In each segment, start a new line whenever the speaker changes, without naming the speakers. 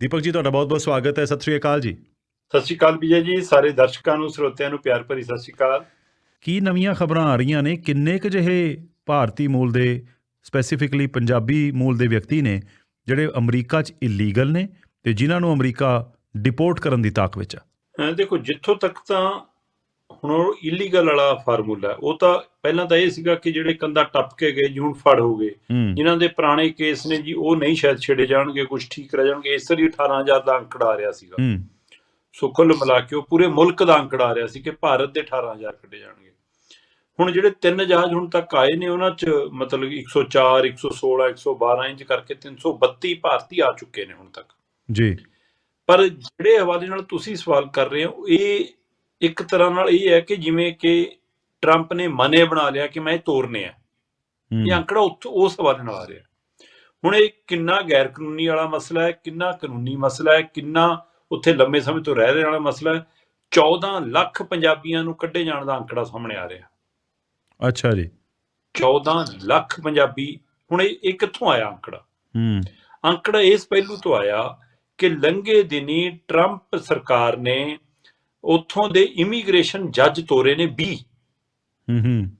ਦੀਪਕ ਜੀ ਤੁਹਾਡਾ ਬਹੁਤ-ਬਹੁਤ ਸਵਾਗਤ ਹੈ। ਸਤਿ ਸ੍ਰੀ ਅਕਾਲ ਜੀ।
ਸਤਿ ਸ਼੍ਰੀ ਅਕਾਲ ਵਿਜੇ ਜੀ ਸਾਰੇ ਦਰਸ਼ਕਾਂ ਨੂੰ ਸਰੋਤਿਆਂ ਨੂੰ ਪਿਆਰ ਭਰੀ ਸਤਿ ਸ਼੍ਰੀ ਅਕਾਲ।
ਕੀ ਨਵੀਆਂ ਖਬਰਾਂ ਆ ਰਹੀਆਂ ਨੇ? ਕਿੰਨੇ ਕੁ ਜਿਹੇ ਭਾਰਤੀ ਮੂਲ ਦੇ ਸਪੈਸੀਫਿਕਲੀ ਪੰਜਾਬੀ ਮੂਲ ਦੇ ਵਿਅਕਤੀ ਨੇ ਜਿਹੜੇ ਅਮਰੀਕਾ 'ਚ ਇਲੀਗਲ ਨੇ ਤੇ ਜਿਨ੍ਹਾਂ ਨੂੰ ਅਮਰੀਕਾ ਡਿਪੋਰਟ ਕਰਨ ਦੀ ਤਾਕ ਵਿੱਚ ਆ?
ਦੇਖੋ ਜਿੱਥੋਂ ਤੱਕ ਤਾਂ ਹੁਣ ਉਹ ਇਲੀਗਲ ਵਾਲਾ ਫਾਰਮੂਲਾ ਉਹ ਤਾਂ ਪਹਿਲਾਂ ਤਾਂ ਇਹ ਸੀਗਾ ਕਿ ਜਿਹੜੇ ਕੰਦਾ ਟੱਪ ਕੇ ਗਏ ਜੂਨ ਫੜ ਹੋ ਗਏ। ਜਿਨ੍ਹਾਂ ਦੇ ਪੁਰਾਣੇ ਕੇਸ ਨੇ ਜੀ ਉਹ ਨਹੀਂ ਸ਼ਾਇਦ ਛੇੜੇ ਜਾਣਗੇ ਕੁਝ ਠੀਕ ਰਹਿ ਜਾਣਗੇ। ਇਸ ਲਈ 18000 ਦਾ ਅੰਕੜਾ ਆ ਰਿਹਾ ਸੀਗਾ। ਸੋ ਕੁੱਲ ਮਿਲਾ ਕੇ ਉਹ ਪੂਰੇ ਮੁਲਕ ਦਾ ਅੰਕੜਾ ਆ ਰਿਹਾ ਸੀ ਕਿ ਭਾਰਤ ਦੇ 18000 ਕੱਢੇ ਜਾਣਗੇ। ਹੁਣ ਜਿਹੜੇ ਤਿੰਨ ਜਹਾਜ਼ ਹੁਣ ਤੱਕ ਆਏ ਨੇ ਉਹਨਾਂ 'ਚ ਮਤਲਬ 104 116 112 ਇੰਚ ਕਰਕੇ 332 ਭਾਰਤੀ ਆ ਚੁੱਕੇ ਨੇ ਹੁਣ ਤੱਕ।
ਜੀ।
ਪਰ ਜਿਹੜੇ ਹਵਾਲੇ ਨਾਲ ਤੁਸੀਂ ਸਵਾਲ ਕਰ ਰਹੇ ਹੋ ਇਹ ਇੱਕ ਤਰ੍ਹਾਂ ਨਾਲ ਇਹ ਹੈ ਕਿ ਜਿਵੇਂ ਕਿ ਟਰੰਪ ਨੇ ਮਨੇ ਬਣਾ ਲਿਆ ਕਿ ਮੈਂ ਇਹ ਤੋਰਨੇ ਆ। ਇਹ ਅੰਕੜਾ ਉੱਥੋਂ ਉਸ ਹਵਾਲੇ ਨਾਲ ਆ ਰਿਹਾ। ਹੁਣ ਇਹ ਕਿੰਨਾ ਗੈਰ ਕਾਨੂੰਨੀ ਵਾਲਾ ਮਸਲਾ ਹੈ ਕਿੰਨਾ ਕਾਨੂੰਨੀ ਮਸਲਾ ਹੈ ਕਿੰਨਾ ਉੱਥੇ ਲੰਮੇ ਸਮੇਂ ਤੋਂ ਰਹਿ ਰਹੇ ਵਾਲਾ ਮਸਲਾ ਹੈ 14 ਲੱਖ ਪੰਜਾਬੀਆਂ ਨੂੰ ਕੱਢੇ ਜਾਣ ਦਾ ਅੰਕੜਾ ਸਾਹਮਣੇ ਆ ਰਿਹਾ।
ਅੱਛਾ ਜੀ।
14 ਲੱਖ ਪੰਜਾਬੀ ਹੁਣ ਇਹ ਇਹ ਕਿੱਥੋਂ ਆਇਆ ਅੰਕੜਾ।
ਹੂੰ।
ਅੰਕੜਾ ਇਸ ਪਹਿਲੂ ਤੋਂ ਆਇਆ ਕਿ ਲੰਘੇ ਦਿਨੀ ਟਰੰਪ ਸਰਕਾਰ ਨੇ ਉੱਥੋਂ ਦੇ ਇਮੀਗ੍ਰੇਸ਼ਨ ਜੱਜ ਤੋਰੇ ਨੇ 20
ਹੂੰ ਹੂੰ।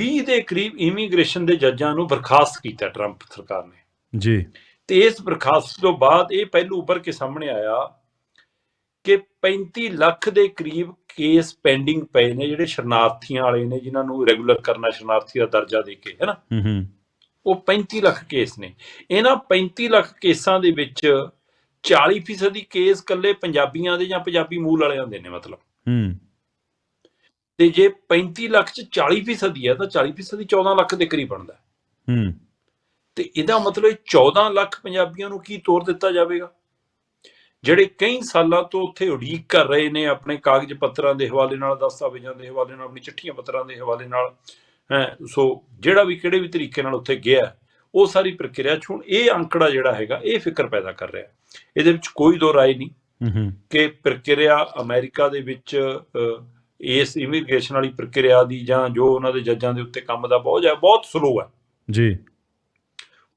20 ਦੇ ਕਰੀਬ ਇਮੀਗ੍ਰੇਸ਼ਨ ਦੇ ਜੱਜਾਂ ਨੂੰ ਬਰਖਾਸਤ ਕੀਤਾ ਟਰੰਪ ਸਰਕਾਰ ਨੇ।
ਜੀ।
ਤੇ ਇਸ ਬਰਖਾਸਤ ਤੋਂ ਬਾਅਦ ਇਹ ਪਹਿਲੂ ਉੱਭਰ ਕੇ ਸਾਹਮਣੇ ਆਇਆ ਕਿ 35 ਲੱਖ ਦੇ ਕਰੀਬ ਕੇਸ ਪੈਂਡਿੰਗ ਪਏ ਨੇ ਜਿਹੜੇ ਸ਼ਰਨਾਰਥੀਆਂ ਵਾਲੇ ਨੇ ਜਿਨ੍ਹਾਂ ਨੂੰ ਰੈਗੂਲਰ ਕਰਨਾ ਸ਼ਰਨਾਰਥੀ ਦਾ ਦਰਜਾ ਦੇ ਕੇ ਹੈ ਨਾ?
ਹੂੰ ਹੂੰ।
ਉਹ 35 ਲੱਖ ਕੇਸ ਨੇ। ਇਹਨਾਂ 35 ਲੱਖ ਕੇਸਾਂ ਦੇ ਵਿੱਚ 40% ਦੀ ਕੇਸ ਕੱਲੇ ਪੰਜਾਬੀਆਂ ਦੇ ਜਾਂ ਪੰਜਾਬੀ ਮੂਲ ਵਾਲਿਆਂ ਦੇ ਨੇ ਮਤਲਬ।
ਹੂੰ।
ਤੇ ਜੇ 35 ਲੱਖ ਚ 40% ਹੀ ਹੈ ਤਾਂ 40% ਦੀ 14 ਲੱਖ ਦੇ ਕਰੀਬ ਬਣਦਾ। ਹੈ। ਤੇ ਇਹਦਾ ਮਤਲਬ ਇਹ 14 ਲੱਖ ਪੰਜਾਬੀਆਂ ਨੂੰ ਕੀ ਤੋਰ ਦਿੱਤਾ ਜਾਵੇਗਾ? ਜਿਹੜੇ ਕਈ ਸਾਲਾਂ ਤੋਂ ਉੱਥੇ ਉਡੀਕ ਕਰ ਰਹੇ ਨੇ ਆਪਣੇ ਕਾਗਜ਼ ਪੱਤਰਾਂ ਦੇ ਹਵਾਲੇ ਨਾਲ ਦਸਤਾਵੇਜ਼ਾਂ ਦੇ ਹਵਾਲੇ ਨਾਲ ਆਪਣੀ ਚਿੱਠੀਆਂ ਪੱਤਰਾਂ ਦੇ ਹਵਾਲੇ ਨਾਲ ਹੈ ਸੋ ਜਿਹੜਾ ਵੀ ਕਿਹੜੇ ਵੀ ਤਰੀਕੇ ਨਾਲ ਉੱਥੇ ਗਿਆ ਉਹ ਸਾਰੀ ਪ੍ਰਕਿਰਿਆ 'ਚ ਹੁਣ ਇਹ ਅੰਕੜਾ ਜਿਹੜਾ ਹੈਗਾ ਇਹ ਫਿਕਰ ਪੈਦਾ ਕਰ ਰਿਹਾ। ਇਹਦੇ ਵਿੱਚ ਕੋਈ ਦੋ ਰਾਏ ਨਹੀਂ ਕਿ ਪ੍ਰਕਿਰਿਆ ਅਮਰੀਕਾ ਦੇ ਵਿੱਚ ਇਸ ਇਮੀਗ੍ਰੇਸ਼ਨ ਵਾਲੀ ਪ੍ਰਕਿਰਿਆ ਦੀ ਜਾਂ ਜੋ ਉਹਨਾਂ ਦੇ ਜੱਜਾਂ ਦੇ ਉੱਤੇ ਕੰਮ ਦਾ ਬੋਝ ਹੈ ਬਹੁਤ ਸਲੋ ਹੈ।
ਜੀ।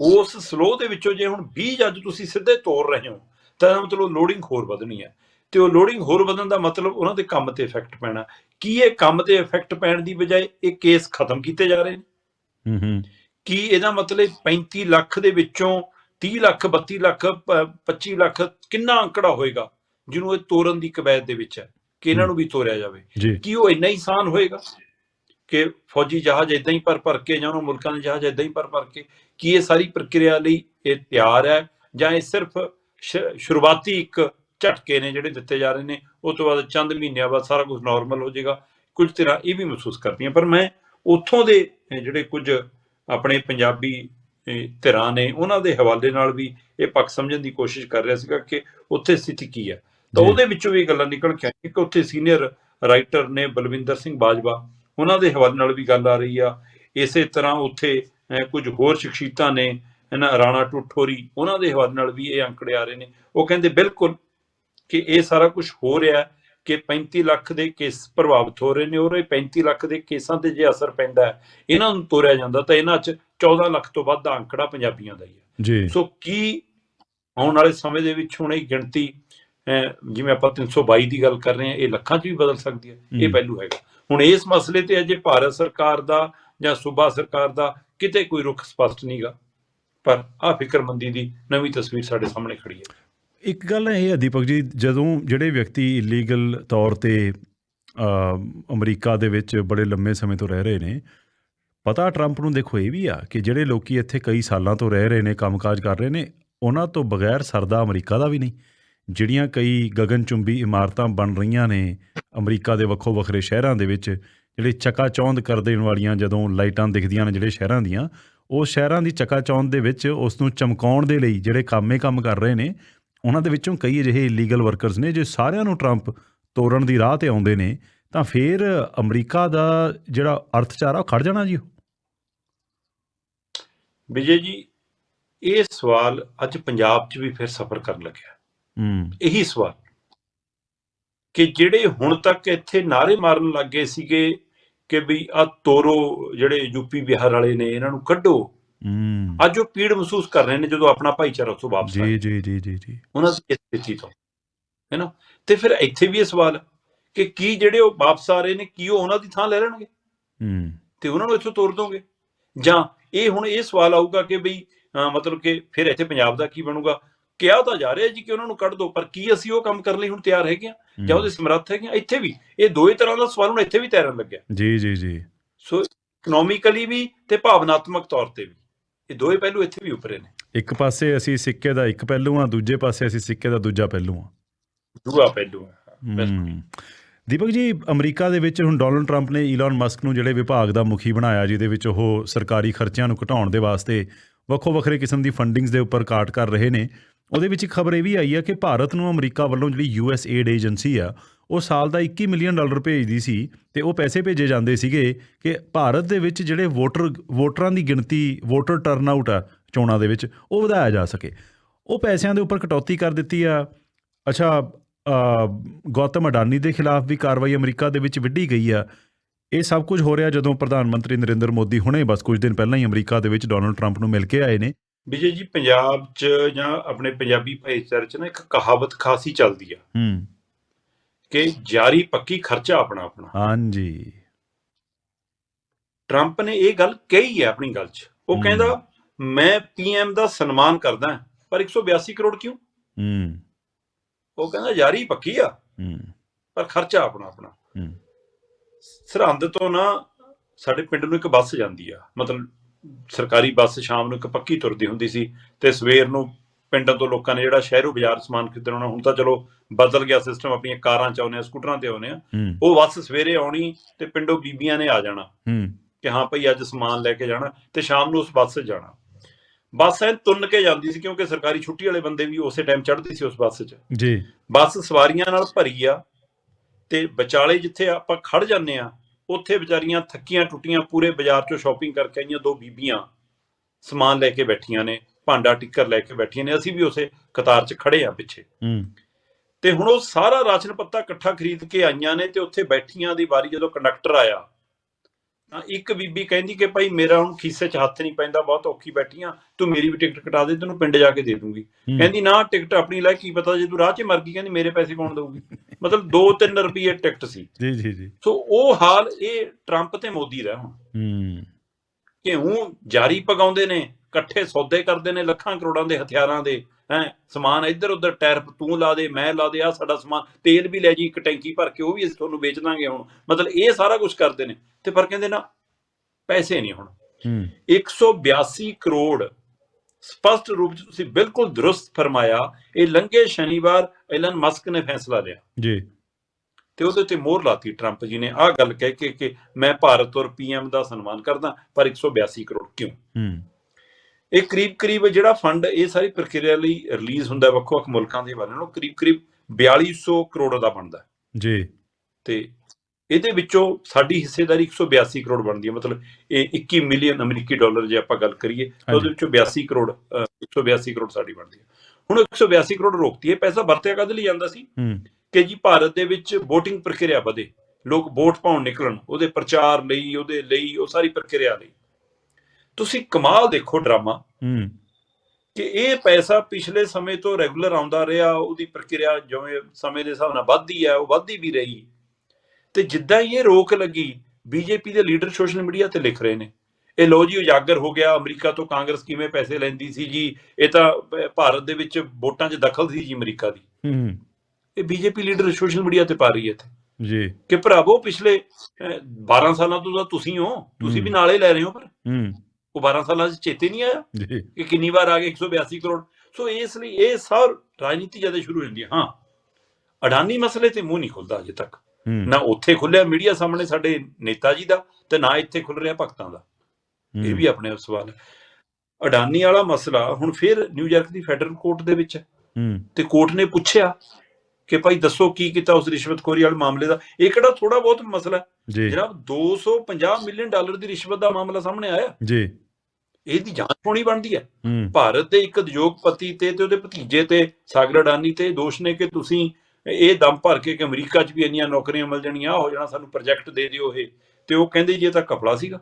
ਉਸ ਸਲੋ ਦੇ ਵਿੱਚੋਂ ਜੇ ਹੁਣ 20 ਜੱਜ ਤੁਸੀਂ ਸਿੱਧੇ ਤੋੜ ਰਹੇ ਹੋ ਤਾਂ ਇਹਦਾ ਮਤਲਬ ਲੋਡਿੰਗ ਹੋਰ ਵਧਣੀ ਹੈ। ਤੇ ਉਹ ਲੋਡਿੰਗ ਹੋਰ ਵਧਣ ਦਾ ਮਤਲਬ ਉਹਨਾਂ ਦੇ ਕੰਮ ਤੇ ਇਫੈਕਟ ਪੈਣਾ। ਕੀ ਇਹ ਕੰਮ ਤੇ ਇਫੈਕਟ ਪੈਣ ਦੀ ਬਜਾਏ ਇਹ ਕੇਸ ਖਤਮ ਕੀਤੇ ਜਾ ਰਹੇ ਨੇ?
ਹੂੰ ਹੂੰ।
ਕੀ ਇਹਦਾ ਮਤਲਬ 35 ਲੱਖ ਦੇ ਵਿੱਚੋਂ 30 ਲੱਖ 32 ਲੱਖ ਪ- 25 ਲੱਖ ਕਿੰਨਾ ਅੰਕੜਾ ਹੋਏਗਾ ਜਿਹਨੂੰ ਇਹ ਤੋਰਨ ਦੀ ਕਵਾਇਦ ਦੇ ਵਿੱਚ ਹੈ ਕਿ ਇਹਨਾਂ ਨੂੰ ਵੀ ਤੋਰਿਆ ਜਾਵੇ? ਕੀ ਉਹ ਇੰਨਾ ਹੀ ਆਸਾਨ ਹੋਏਗਾ ਕਿ ਫੌਜੀ ਜਹਾਜ਼ ਇਦਾਂ ਹੀ ਭਰ ਭਰ ਕੇ ਜਾਂ ਉਹਨਾਂ ਮੁਲਕਾਂ ਦੇ ਜਹਾਜ਼ ਇਦਾਂ ਹੀ ਭਰ ਭਰ ਕੇ ਕੀ ਇਹ ਸਾਰੀ ਪ੍ਰਕਿਰਿਆ ਲਈ ਇਹ ਤਿਆਰ ਹੈ ਜਾਂ ਇਹ ਸਿਰਫ ਸ਼ੁਰੂਆਤੀ ਇੱਕ ਝਟਕੇ ਨੇ ਜਿਹੜੇ ਦਿੱਤੇ ਜਾ ਰਹੇ ਨੇ ਉਸ ਤੋਂ ਬਾਅਦ ਚੰਦ ਮਹੀਨਿਆਂ ਬਾਅਦ ਸਾਰਾ ਕੁਝ ਨਾਰਮਲ ਹੋ ਜਾਏਗਾ। ਕੁਝ ਤਰ੍ਹਾਂ ਇਹ ਵੀ ਮਹਿਸੂਸ ਕਰਦੀਆਂ ਪਰ ਮੈਂ ਉੱਥੋਂ ਦੇ ਜਿਹੜੇ ਕੁਝ ਆਪਣੇ ਪੰਜਾਬੀ ਧਿਰਾਂ ਨੇ ਉਹਨਾਂ ਦੇ ਹਵਾਲੇ ਨਾਲ ਵੀ ਇਹ ਪੱਖ ਸਮਝਣ ਦੀ ਕੋਸ਼ਿਸ਼ ਕਰ ਰਿਹਾ ਸੀਗਾ ਕਿ ਉੱਥੇ ਸਥਿਤੀ ਕੀ ਹੈ। ਤਾਂ। ਉਹਦੇ ਵਿੱਚੋਂ ਵੀ ਗੱਲਾਂ ਨਿਕਲ ਕੇ ਆਈਆਂ ਕਿ ਉੱਥੇ ਸੀਨੀਅਰ ਰਾਈਟਰ ਨੇ ਬਲਵਿੰਦਰ ਸਿੰਘ ਬਾਜਵਾ ਉਹਨਾਂ ਦੇ ਹਵਾਲੇ ਨਾਲ ਵੀ ਗੱਲ ਆ ਰਹੀ ਆ। ਇਸੇ ਤਰ੍ਹਾਂ ਉੱਥੇ ਕੁਝ ਹੋਰ ਸ਼ਖਸੀਅਤਾਂ ਨੇ ਇਹਨਾਂ ਰਾਣਾ ਟੁੱਠੋਰੀ ਉਹਨਾਂ ਦੇ ਹਵਾਲੇ ਨਾਲ ਵੀ ਇਹ ਅੰਕੜੇ ਆ ਰਹੇ ਨੇ। ਉਹ ਕਹਿੰਦੇ ਬਿਲਕੁਲ ਕਿ ਇਹ ਸਾਰਾ ਕੁਝ ਹੋ ਰਿਹਾ ਹੈ। ਕਿ 35 ਲੱਖ ਦੇ ਕੇਸ ਪ੍ਰਭਾਵਿਤ ਹੋ ਰਹੇ ਨੇ ਔਰ ਇਹ 35 ਲੱਖ ਦੇ ਕੇਸਾਂ ਤੇ ਜੇ ਅਸਰ ਪੈਂਦਾ ਇਹਨਾਂ ਨੂੰ ਤੋਰਿਆ ਜਾਂਦਾ ਤਾਂ ਇਹਨਾਂ 'ਚ 14 ਲੱਖ ਤੋਂ ਵੱਧ ਦਾ ਅੰਕੜਾ ਪੰਜਾਬੀਆਂ ਦਾ ਹੀ ਹੈ।
ਜੀ।
ਸੋ ਕੀ ਆਉਣ ਵਾਲੇ ਸਮੇਂ ਦੇ ਵਿੱਚ ਹੁਣ ਇਹ ਗਿਣਤੀ ਜਿਵੇਂ ਆਪਾਂ 322 ਦੀ ਗੱਲ ਕਰ ਰਹੇ ਹਾਂ ਇਹ ਲੱਖਾਂ 'ਚ ਵੀ ਬਦਲ ਸਕਦੀ ਹੈ? ਇਹ। ਪਹਿਲੂ ਹੈਗਾ। ਹੁਣ ਇਸ ਮਸਲੇ ਤੇ ਅਜੇ ਭਾਰਤ ਸਰਕਾਰ ਦਾ ਜਾਂ ਸੂਬਾ ਸਰਕਾਰ ਦਾ ਕਿਤੇ ਕੋਈ ਰੁਖ ਸਪਸ਼ਟ ਨਹੀਂਗਾ ਪਰ ਆ ਫਿਕਰਮੰਦੀ ਦੀ ਨਵੀਂ ਤਸਵੀਰ ਸਾਡੇ ਸਾਹਮਣੇ ਖੜੀ ਹੈ।
ਇੱਕ ਗੱਲ ਇਹ ਹੈ ਦੀਪਕ ਜੀ, ਜਦੋਂ ਜਿਹੜੇ ਵਿਅਕਤੀ ਇਲੀਗਲ ਤੌਰ ਤੇ ਅਮਰੀਕਾ ਦੇ ਵਿੱਚ ਬੜੇ ਲੰਮੇ ਸਮੇਂ ਤੋਂ ਰਹਿ ਰਹੇ ਨੇ, ਪਤਾ ਟਰੰਪ ਨੂੰ ਦੇਖੋ ਇਹ ਵੀ ਆ ਕਿ ਜਿਹੜੇ ਲੋਕੀ ਇੱਥੇ ਕਈ ਸਾਲਾਂ ਤੋਂ ਰਹਿ ਰਹੇ ਨੇ, ਕੰਮਕਾਜ ਕਰ ਰਹੇ ਨੇ, ਉਹਨਾਂ ਤੋਂ ਬਗੈਰ ਸਰਦਾ ਅਮਰੀਕਾ ਦਾ ਵੀ ਨਹੀਂ। ਜਿਹੜੀਆਂ ਕਈ ਗਗਨਚੁੰਬੀ ਇਮਾਰਤਾਂ ਬਣ ਰਹੀਆਂ ਨੇ ਅਮਰੀਕਾ ਦੇ ਵੱਖੋ ਵੱਖਰੇ ਸ਼ਹਿਰਾਂ ਦੇ ਵਿੱਚ, ਜਿਹੜੇ ਚਕਾਚੌਂਦ ਕਰ ਦੇਣ ਵਾਲੀਆਂ ਜਦੋਂ ਲਾਈਟਾਂ ਦਿਖਦੀਆਂ ਨੇ ਜਿਹੜੇ ਸ਼ਹਿਰਾਂ ਦੀਆਂ, ਉਹ ਸ਼ਹਿਰਾਂ ਦੀ ਚਕਾ ਚੌਂਦ ਦੇ ਵਿੱਚ ਉਸ ਨੂੰ ਚਮਕਾਉਣ ਦੇ ਲਈ ਜਿਹੜੇ ਕੰਮੇ ਕੰਮ ਕਰ ਰਹੇ ਨੇ ਉਹਨਾਂ ਦੇ ਵਿੱਚੋਂ ਕਈ ਅਜਿਹੇ ਇਲੀਗਲ ਵਰਕਰਸ ਨੇ ਜੇ ਸਾਰਿਆਂ ਨੂੰ ਟਰੰਪ ਤੋੜਨ ਦੀ ਰਾਹ ਤੇ ਆਉਂਦੇ ਨੇ ਤਾਂ ਫਿਰ ਅਮਰੀਕਾ ਦਾ ਜਿਹੜਾ ਅਰਥਚਾਰਾ ਉਹ ਖੜ ਜਾਣਾ ਜੀ ਉਹ।
ਵਿਜੇ ਜੀ ਇਹ ਸਵਾਲ ਅੱਜ ਪੰਜਾਬ 'ਚ ਵੀ ਫਿਰ ਸਫਰ ਕਰਨ ਲੱਗਿਆ
ਹੂੰ
ਇਹੀ ਸਵਾਲ ਕਿ ਜਿਹੜੇ ਹੁਣ ਤੱਕ ਇੱਥੇ ਨਾਰੇ ਮਾਰਨ ਲੱਗੇ ਸੀਗੇ ਕਿ ਵੀ ਆ ਤੋਰੋ ਜਿਹੜੇ ਯੂਪੀ ਬਿਹਾਰ ਵਾਲੇ ਨੇ ਇਹਨਾਂ ਨੂੰ ਕੱਢੋ ਅੱਜ ਉਹ ਪੀੜ ਮਹਿਸੂਸ ਕਰ ਰਹੇ ਨੇ ਜਦੋਂ ਆਪਣਾ ਭਾਈਚਾਰਾ ਉੱਥੋਂ ਵਾਪਸ ਆਇਆ
ਜੀ ਜੀ ਜੀ ਜੀ ਜੀ।
ਉਹਨਾਂ ਦੀ ਇਸ ਸਥਿਤੀ ਤੋਂ ਹੈ ਨਾ? ਤੇ ਫਿਰ ਇੱਥੇ ਵੀ ਇਹ ਸਵਾਲ ਕਿ ਕੀ ਜਿਹੜੇ ਉਹ ਵਾਪਸ ਆ ਰਹੇ ਨੇ ਕੀ ਉਹ ਉਹਨਾਂ ਦੀ ਥਾਂ ਲੈ ਲੈਣਗੇ?
ਹੂੰ।
ਤੇ ਉਹਨਾਂ ਨੂੰ ਇੱਥੋਂ ਤੋਰ ਦੋਗੇ? ਜਾਂ ਇਹ ਹੁਣ ਇਹ ਸਵਾਲ ਆਊਗਾ ਕਿ ਬਈ ਮਤਲਬ ਕਿ ਫਿਰ ਇੱਥੇ ਪੰਜਾਬ ਦਾ ਕੀ ਬਣੂਗਾ? ਕਿਹਾ ਤਾਂ ਜਾ ਰਿਹਾ ਜੀ ਕਿ ਉਹਨਾਂ ਨੂੰ ਕੱਢ ਦੋ ਪਰ ਕੀ ਅਸੀਂ ਉਹ ਕੰਮ ਕਰਨ ਲਈ ਹੁਣ ਤਿਆਰ ਹੈਗੇ ਆ ਜਾਂ ਉਹਦੇ ਸਮਰੱਥ ਹੈਗੇ ਆ ਇੱਥੇ ਵੀ ਇਹ ਦੋਏ ਤਰ੍ਹਾਂ ਦਾ ਸਵਾਲ ਹੁਣ ਇੱਥੇ ਵੀ ਤੈਰਨ ਲੱਗਿਆ।
ਜੀ ਜੀ ਜੀ।
ਸੋ ਇਕਨੋਮਿਕਲੀ ਵੀ ਤੇ ਭਾਵਨਾਤਮਕ ਤੌਰ ਤੇ ਵੀ। ਇਹ ਦੋਏ ਪਹਿਲੂ ਇੱਥੇ ਵੀ ਉੱਪਰੇ ਨੇ
ਇੱਕ ਪਾਸੇ ਅਸੀਂ ਸਿੱਕੇ ਦਾ ਇੱਕ ਪਹਿਲੂ ਆ ਦੂਜੇ ਪਾਸੇ ਅਸੀਂ ਸਿੱਕੇ ਦਾ ਦੂਜਾ ਪਹਿਲੂ ਆ
ਦੂਆ ਪਹਿਲੂ।
ਹਮ। ਦੀਪਕ ਜੀ ਅਮਰੀਕਾ ਦੇ ਵਿੱਚ ਹੁਣ ਡੋਨਲਡ ਟਰੰਪ ਨੇ ਈਲਨ ਮਸਕ ਨੂੰ ਜਿਹੜੇ ਵਿਭਾਗ ਦਾ ਮੁਖੀ ਬਣਾਇਆ ਜਿਹਦੇ ਵਿੱਚ ਉਹ ਸਰਕਾਰੀ ਖਰਚਿਆਂ ਨੂੰ ਘਟਾਉਣ ਦੇ ਵਾਸਤੇ ਵੱਖੋ ਵੱਖਰੇ ਕਿਸਮ ਦੀ ਫੰਡਿੰਗਸ ਦੇ ਉੱਪਰ ਕਾਟ ਕਰ ਰਹੇ ਨੇ ਉਹਦੇ ਵਿੱਚ ਖਬਰ ਇਹ ਵੀ ਆਈ ਆ ਕਿ ਭਾਰਤ ਨੂੰ ਅਮਰੀਕਾ ਵੱਲੋਂ ਜਿਹੜੀ ਯੂਐਸ ਏਡ ਏਜੰਸੀ ਆ, ਉਹ ਸਾਲ ਦਾ 21 ਮਿਲੀਅਨ ਡਾਲਰ ਭੇਜਦੀ ਸੀ ਤੇ ਉਹ ਪੈਸੇ ਭੇਜੇ ਜਾਂਦੇ ਸੀਗੇ ਕਿ ਭਾਰਤ ਦੇ ਵਿੱਚ ਜਿਹੜੇ ਵੋਟਰ, ਵੋਟਰਾਂ ਦੀ ਗਿਣਤੀ, ਵੋਟਰ ਟਰਨ ਆਊਟ ਆ ਚੋਣਾਂ ਦੇ ਵਿੱਚ, ਉਹ ਵਧਾਇਆ ਜਾ ਸਕੇ। ਉਹ ਪੈਸਿਆਂ ਦੇ ਉੱਪਰ ਕਟੌਤੀ ਕਰ ਦਿੱਤੀ ਆ। ਅੱਛਾ ਗੌਤਮ ਅਡਾਨੀ ਦੇ ਖਿਲਾਫ ਵੀ ਕਾਰਵਾਈ ਅਮਰੀਕਾ ਦੇ ਵਿੱਚ ਵਿੱਢੀ ਗਈ ਆ। ਇਹ ਸਭ ਕੁਝ ਹੋ ਰਿਹਾ ਜਦੋਂ ਪ੍ਰਧਾਨ ਮੰਤਰੀ ਨਰਿੰਦਰ ਮੋਦੀ ਹੁਣੇ ਬਸ ਕੁਝ ਦਿਨ ਪਹਿਲਾਂ ਹੀ ਅਮਰੀਕਾ ਦੇ ਵਿੱਚ ਡੋਨਲਡ ਟਰੰਪ ਨੂੰ ਮਿਲ ਕੇ ਆਏ ਨੇ।
ਵਿਜੇ ਜੀ ਪੰਜਾਬ 'ਚ ਜਾਂ ਆਪਣੇ ਪੰਜਾਬੀ ਭਾਈਚਾਰੇ 'ਚ ਨਾ ਇੱਕ ਕਹਾਵਤ ਖਾਸੀ ਚੱਲਦੀ ਆ।
ਹੂੰ।
ਕਿ ਜਾਰੀ ਪੱਕੀ ਖਰਚਾ ਆਪਣਾ ਆਪਣਾ।
ਹਾਂਜੀ।
ਟਰੰਪ ਨੇ ਇਹ ਗੱਲ ਕਹੀ ਹੈ ਆਪਣੀ ਗੱਲ 'ਚ। ਉਹ। ਕਹਿੰਦਾ ਮੈਂ ਪੀਐਮ ਦਾ ਸਨਮਾਨ ਕਰਦਾ ਹਾਂ, ਪਰ 182 ਕਰੋੜ ਕਿਉਂ?
ਹੂੰ।
ਉਹ ਕਹਿੰਦਾ ਜਾਰੀ ਪੱਕੀ ਆ
ਹੂੰ।
ਪਰ ਖਰਚਾ ਆਪਣਾ ਆਪਣਾ।
ਹੂੰ।
ਸਰਹੰਦ ਤੋਂ ਨਾ ਸਾਡੇ ਪਿੰਡ ਨੂੰ ਇੱਕ ਬੱਸ ਜਾਂਦੀ ਆ ਮਤਲਬ ਸਰਕਾਰੀ ਬੱਸ ਸ਼ਾਮ ਨੂੰ ਇੱਕ ਪੱਕੀ ਤੁਰਦੀ ਹੁੰਦੀ ਸੀ ਤੇ ਸਵੇਰ ਨੂੰ ਪਿੰਡਾਂ ਤੋਂ ਲੋਕਾਂ ਨੇ ਜਿਹੜਾ ਸ਼ਹਿਰੋਂ ਬਾਜ਼ਾਰ ਸਮਾਨ ਖਰੀਦਣ ਆਉਣਾ ਹੁਣ ਤਾਂ ਚਲੋ ਬਦਲ ਗਿਆ ਸਿਸਟਮ ਆਪਣੀਆਂ ਕਾਰਾਂ ਚ ਆਉਂਦੇ ਆ ਸਕੂਟਰਾਂ ਤੇ ਆਉਂਦੇ ਆ ਉਹ ਬੱਸ ਸਵੇਰੇ ਆਉਣੀ ਤੇ ਪਿੰਡੋਂ ਬੀਬੀਆਂ ਨੇ ਆ ਜਾਣਾ। ਕਿ ਹਾਂ ਭਈ ਅੱਜ ਸਮਾਨ ਲੈ ਕੇ ਜਾਣਾ ਤੇ ਸ਼ਾਮ ਨੂੰ ਉਸ ਬੱਸ 'ਚ ਜਾਣਾ। ਬੱਸ ਐ ਤੁੰਨ ਕੇ ਜਾਂਦੀ ਸੀ ਕਿਉਂਕਿ ਸਰਕਾਰੀ ਛੁੱਟੀ ਵਾਲੇ ਬੰਦੇ ਵੀ ਉਸੇ ਟਾਈਮ ਚੜ੍ਹਦੇ ਸੀ ਉਸ ਬੱਸ 'ਚ।
ਜੀ।
ਬੱਸ ਸਵਾਰੀਆਂ ਨਾਲ ਭਰੀ ਆ ਤੇ ਵਿਚਾਲੇ ਜਿੱਥੇ ਆਪਾਂ ਖੜ ਜਾਂਦੇ ਆ ਉੱਥੇ ਵਿਚਾਰੀਆਂ ਥੱਕੀਆਂ ਟੁੱਟੀਆਂ ਪੂਰੇ ਬਾਜ਼ਾਰ 'ਚੋਂ ਸ਼ਾਪਿੰਗ ਕਰਕੇ ਆਈਆਂ ਦੋ ਬੀਬੀਆਂ ਸਮਾਨ ਲੈ ਕੇ ਬੈਠੀਆਂ ਨੇ ਭਾਂਡਾ ਟਿੱਕਰ ਲੈ ਕੇ ਬੈਠੀਆਂ ਨੇ ਅਸੀਂ ਵੀ ਉਸੇ ਕਤਾਰ 'ਚ ਖੜੇ ਆ ਪਿੱਛੇ। ਤੇ ਹੁਣ ਉਹ ਸਾਰਾ ਰਾਸ਼ਨ ਪੱਤਾ ਇਕੱਠਾ ਖਰੀਦ ਕੇ ਆਈਆਂ ਨੇ ਤੇ ਉੱਥੇ ਬੈਠੀਆਂ ਦੀ ਵਾਰੀ ਜਦੋਂ ਕੰਡਕਟਰ ਆਇਆ ਤਾਂ ਇੱਕ ਬੀਬੀ ਕਹਿੰਦੀ ਕਿ ਭਾਈ ਮੇਰਾ ਹੁਣ ਖੀਸੇ 'ਚ ਹੱਥ ਨਹੀਂ ਪੈਂਦਾ ਬਹੁਤ ਔਖੀ ਬੈਠੀਆਂ ਤੂੰ ਮੇਰੀ ਵੀ ਟਿਕਟ ਕਟਾ ਦੇ ਤੈਨੂੰ ਪਿੰਡ ਜਾ ਕੇ ਦੇ ਦੂੰਗੀ।
ਹੂੰ।
ਕਹਿੰਦੀ ਨਾ ਟਿਕਟ ਆਪਣੀ ਲੈ ਕੀ ਪਤਾ ਜੇ ਤੂੰ ਰਾਹ 'ਚ ਮਰ ਗਈ ਕਹਿੰਦੀ ਮੇਰੇ ਪੈਸੇ ਕੌਣ ਦਊਗੀ? ਮਤਲਬ 2-3 ਰੁਪਏ ਟਿਕਟ ਸੀ।
ਜੀ ਜੀ ਜੀ।
ਸੋ ਉਹ ਹਾਲ ਇਹ ਟਰੰਪ ਤੇ ਮੋਦੀ ਦਾ ਹੁਣ।
ਹੂੰ।
ਕਿ ਉਹ ਜਾਰੀ ਪਗਾਉਂਦੇ ਨੇ ਇਕੱਠੇ ਸੌਦੇ ਕਰਦੇ ਨੇ ਲੱਖਾਂ ਕਰੋੜਾਂ ਦੇ ਹਥਿਆਰਾਂ ਦੇ। ਹੈ ਸਮਾਨ ਇੱਧਰ ਉੱਧਰ ਟਾਇਰ ਤੂੰ ਲਾ ਦੇ ਮੈਂ ਲਾ ਦੇ ਆ ਸਾਡਾ ਸਮਾਨ ਤੇਲ ਵੀ ਲੈ ਜੀ ਇੱਕ ਟੈਂਕੀ ਭਰ ਕੇ ਉਹ ਵੀ ਅਸੀਂ ਤੁਹਾਨੂੰ ਵੇਚ ਦਾਂਗੇ ਹੁਣ। ਮਤਲਬ ਇਹ ਸਾਰਾ ਕੁਝ ਕਰਦੇ ਨੇ। ਤੇ ਪਰ ਕਹਿੰਦੇ ਨਾ ਪੈਸੇ ਨਹੀਂ ਹੁਣ।
ਹੂੰ।
182 ਕਰੋੜ ਸਪਸ਼ਟ ਰੂਪ ਚ ਤੁਸੀਂ ਬਿਲਕੁਲ ਦਰੁਸਤ ਫਰਮਾਇਆ ਇਹ ਲੰਘੇ ਸ਼ਨੀਵਾਰ ਐਲਨ ਮਸਕ ਨੇ ਫੈਸਲਾ ਲਿਆ।
ਜੀ।
ਤੇ ਉਹਦੇ ਤੇ ਮੋਹਰ ਲਾਤੀ ਟਰੰਪ ਜੀ ਨੇ। ਆਹ ਗੱਲ ਕਹਿ ਕੇ ਕਿ ਮੈਂ ਭਾਰਤ ਔਰ ਪੀਐਮ ਦਾ ਸਨਮਾਨ ਕਰਦਾ ਪਰ 182 ਕਰੋੜ ਕਿਉਂ?
ਹੂੰ।
ਇਹ ਕਰੀਬ ਕਰੀਬ ਜਿਹੜਾ ਫੰਡ ਇਹ ਸਾਰੀ ਪ੍ਰਕਿਰਿਆ ਲਈ ਰਿਲੀਜ਼ ਹੁੰਦਾ ਵੱਖੋ ਵੱਖ ਮੁਲਕਾਂ ਦੇ ਵੱਲੋਂ ਉਹ ਕਰੀਬ ਕਰੀਬ 4200 ਕਰੋੜ ਦਾ ਬਣਦਾ।
ਜੀ।
ਤੇ ਇਹਦੇ ਵਿੱਚੋਂ ਸਾਡੀ ਹਿੱਸੇਦਾਰੀ 182 ਕਰੋੜ ਬਣਦੀ ਹੈ। ਮਤਲਬ ਇਹ 21 ਮਿਲੀਅਨ ਅਮਰੀਕੀ ਡਾਲਰ ਜੇ ਆਪਾਂ ਗੱਲ ਕਰੀਏ ਤਾਂ ਉਹਦੇ ਵਿੱਚੋਂ 82 ਕਰੋੜ ਅ, 182 ਕਰੋੜ ਸਾਡੀ ਬਣਦੀ ਹੈ। ਹੁਣ 182 ਕਰੋੜ ਰੋਕਤੀ ਹੈ। ਪੈਸਾ ਵਰਤਿਆ ਕਦ ਲਈ ਜਾਂਦਾ ਸੀ? ਕਿ ਜੀ ਭਾਰਤ ਦੇ ਵਿੱਚ VOTING ਪ੍ਰਕਿਰਿਆ ਵਧੇ ਲੋਕ ਵੋਟ ਪਾਉਣ ਨਿਕਲਣ ਉਹਦੇ ਪ੍ਰਚਾਰ ਲਈ ਉਹਦੇ ਲਈ ਉਹ ਸਾਰੀ ਪ੍ਰਕਿਰਿਆ ਲਈ। ਤੁਸੀਂ ਕਮਾਲ ਦੇਖੋ ਡਰਾਮਾ।
ਹੂੰ।
ਕਿ ਇਹ ਪੈਸਾ ਪਿਛਲੇ ਸਮੇਂ ਤੋਂ ਰੈਗੂਲਰ ਆਉਂਦਾ ਰਿਹਾ ਉਹਦੀ ਪ੍ਰਕਿਰਿਆ ਜਿਵੇਂ ਸਮੇਂ ਦੇ ਹਿਸਾਬ ਨਾਲ ਵੱਧਦੀ ਹੈ ਉਹ ਵੱਧਦੀ ਵੀ ਰਹੀ। ਤੇ ਜਿੱਦਾਂ ਇਹ ਰੋਕ ਲੱਗੀ ਬੀਜੇਪੀ ਦੇ ਲੀਡਰ ਸੋਸ਼ਲ ਮੀਡੀਆ ਤੇ ਲਿਖ ਰਹੇ ਨੇ। ਇਹ ਲੋ ਜੀ ਉਜਾਗਰ ਹੋ ਗਿਆ ਅਮਰੀਕਾ ਤੋਂ ਕਾਂਗਰਸ ਕਿਵੇਂ ਪੈਸੇ ਲੈਂਦੀ ਸੀ ਜੀ? ਇਹ ਤਾਂ ਭਾਰਤ ਦੇ ਵਿੱਚ ਵੋਟਾਂ 'ਚ ਦਖਲ ਸੀ ਜੀ ਅਮਰੀਕਾ ਦੀ।
ਹੂੰ
ਇਹ ਬੀਜੇਪੀ ਲੀਡਰ ਸੋਸ਼ਲ ਮੀਡੀਆ ਤੇ ਪਾ ਰਹੀ ਹੈ ਇੱਥੇ।
ਜੀ।
ਕਿ ਭਰਾਵੋ ਪਿਛਲੇ ਅਹ, 12 ਸਾਲਾਂ ਤੋਂ ਤਾਂ ਤੁਸੀਂ ਹੋ ਤੁਸੀਂ ਵੀ। ਨਾਲੇ ਲੈ ਰਹੇ ਹੋ ਪਰ।
ਹੂੰ।
ਉਹ 12 ਸਾਲਾਂ 'ਚ ਚੇਤੇ ਨਹੀਂ ਆਇਆ ਕਿ ਕਿੰਨੀ ਵਾਰ ਆ ਗਏ 182 ਕਰੋੜ। ਸੋ ਇਸ ਲਈ ਇਹ ਸਭ ਰਾਜਨੀਤੀ ਜ਼ਿਆਦਾ ਸ਼ੁਰੂ ਹੋ ਜਾਂਦੀ ਹੈ। ਹਾਂ ਅਡਾਨੀ ਮਸਲੇ ਤੇ ਮੂੰਹ ਨਹੀਂ ਖੁੱਲਦਾ ਅਜੇ ਤੱਕ। ਨਾ ਉੱਥੇ ਖੁੱਲਿਆ ਮੀਡੀਆ ਸਾਹਮਣੇ ਸਾਡੇ ਨੇਤਾ ਜੀ ਦਾ ਤੇ ਨਾ ਇੱਥੇ ਖੁੱਲ ਰਿਹਾ ਭਗਤਾਂ ਦਾ। ਇਹ ਵੀ ਆਪਣੇ ਆਪ ਸਵਾਲ ਹੈ। ਅਡਾਨੀ ਵਾਲਾ ਮਸਲਾ ਹੁਣ ਫਿਰ ਨਿਊਯਾਰਕ ਦੀ ਫੈਡਰਲ ਕੋਰਟ ਦੇ ਵਿੱਚ ਹੈ। ਤੇ ਕੋਰਟ ਨੇ ਪੁੱਛਿਆ ਕਿ ਭਾਈ ਦੱਸੋ ਕੀ ਕੀਤਾ ਉਸ ਰਿਸ਼ਵਤਖੋਰੀ ਵਾਲੇ ਮਾਮਲੇ ਦਾ। ਇਹ ਕਿਹੜਾ ਥੋੜਾ ਬਹੁਤ ਮਸਲਾ ਹੈ। ਜਨਾਬ 250 ਮਿਲੀਅਨ ਡਾਲਰ ਦੀ ਰਿਸ਼ਵਤ ਦਾ ਮਾਮਲਾ ਸਾਹਮਣੇ ਆਇਆ।
ਜੀ।
ਇਹਦੀ ਜਾਂਚ ਹੋਣੀ ਬਣਦੀ ਹੈ। ਭਾਰਤ ਦੇ ਇੱਕ ਉਦਯੋਗਪਤੀ ਤੇ ਤੇ ਉਹਦੇ ਭਤੀਜੇ ਤੇ ਸਾਗਰ ਅਡਾਨੀ ਤੇ ਦੋਸ਼ ਨੇ ਕਿ ਤੁਸੀਂ ਇਹ ਦਮ ਭਰ ਕੇ ਕਿ ਅਮਰੀਕਾ 'ਚ ਵੀ ਇੰਨੀਆਂ ਨੌਕਰੀਆਂ ਮਿਲ ਜਾਣੀਆਂ ਹੋ ਜਾਣਾ ਸਾਨੂੰ ਪ੍ਰੋਜੈਕਟ ਦੇ ਦਿਓ ਇਹ। ਤੇ ਉਹ ਕਹਿੰਦੇ ਜੀ ਇਹ ਤਾਂ ਕਪੜਾ ਸੀਗਾ।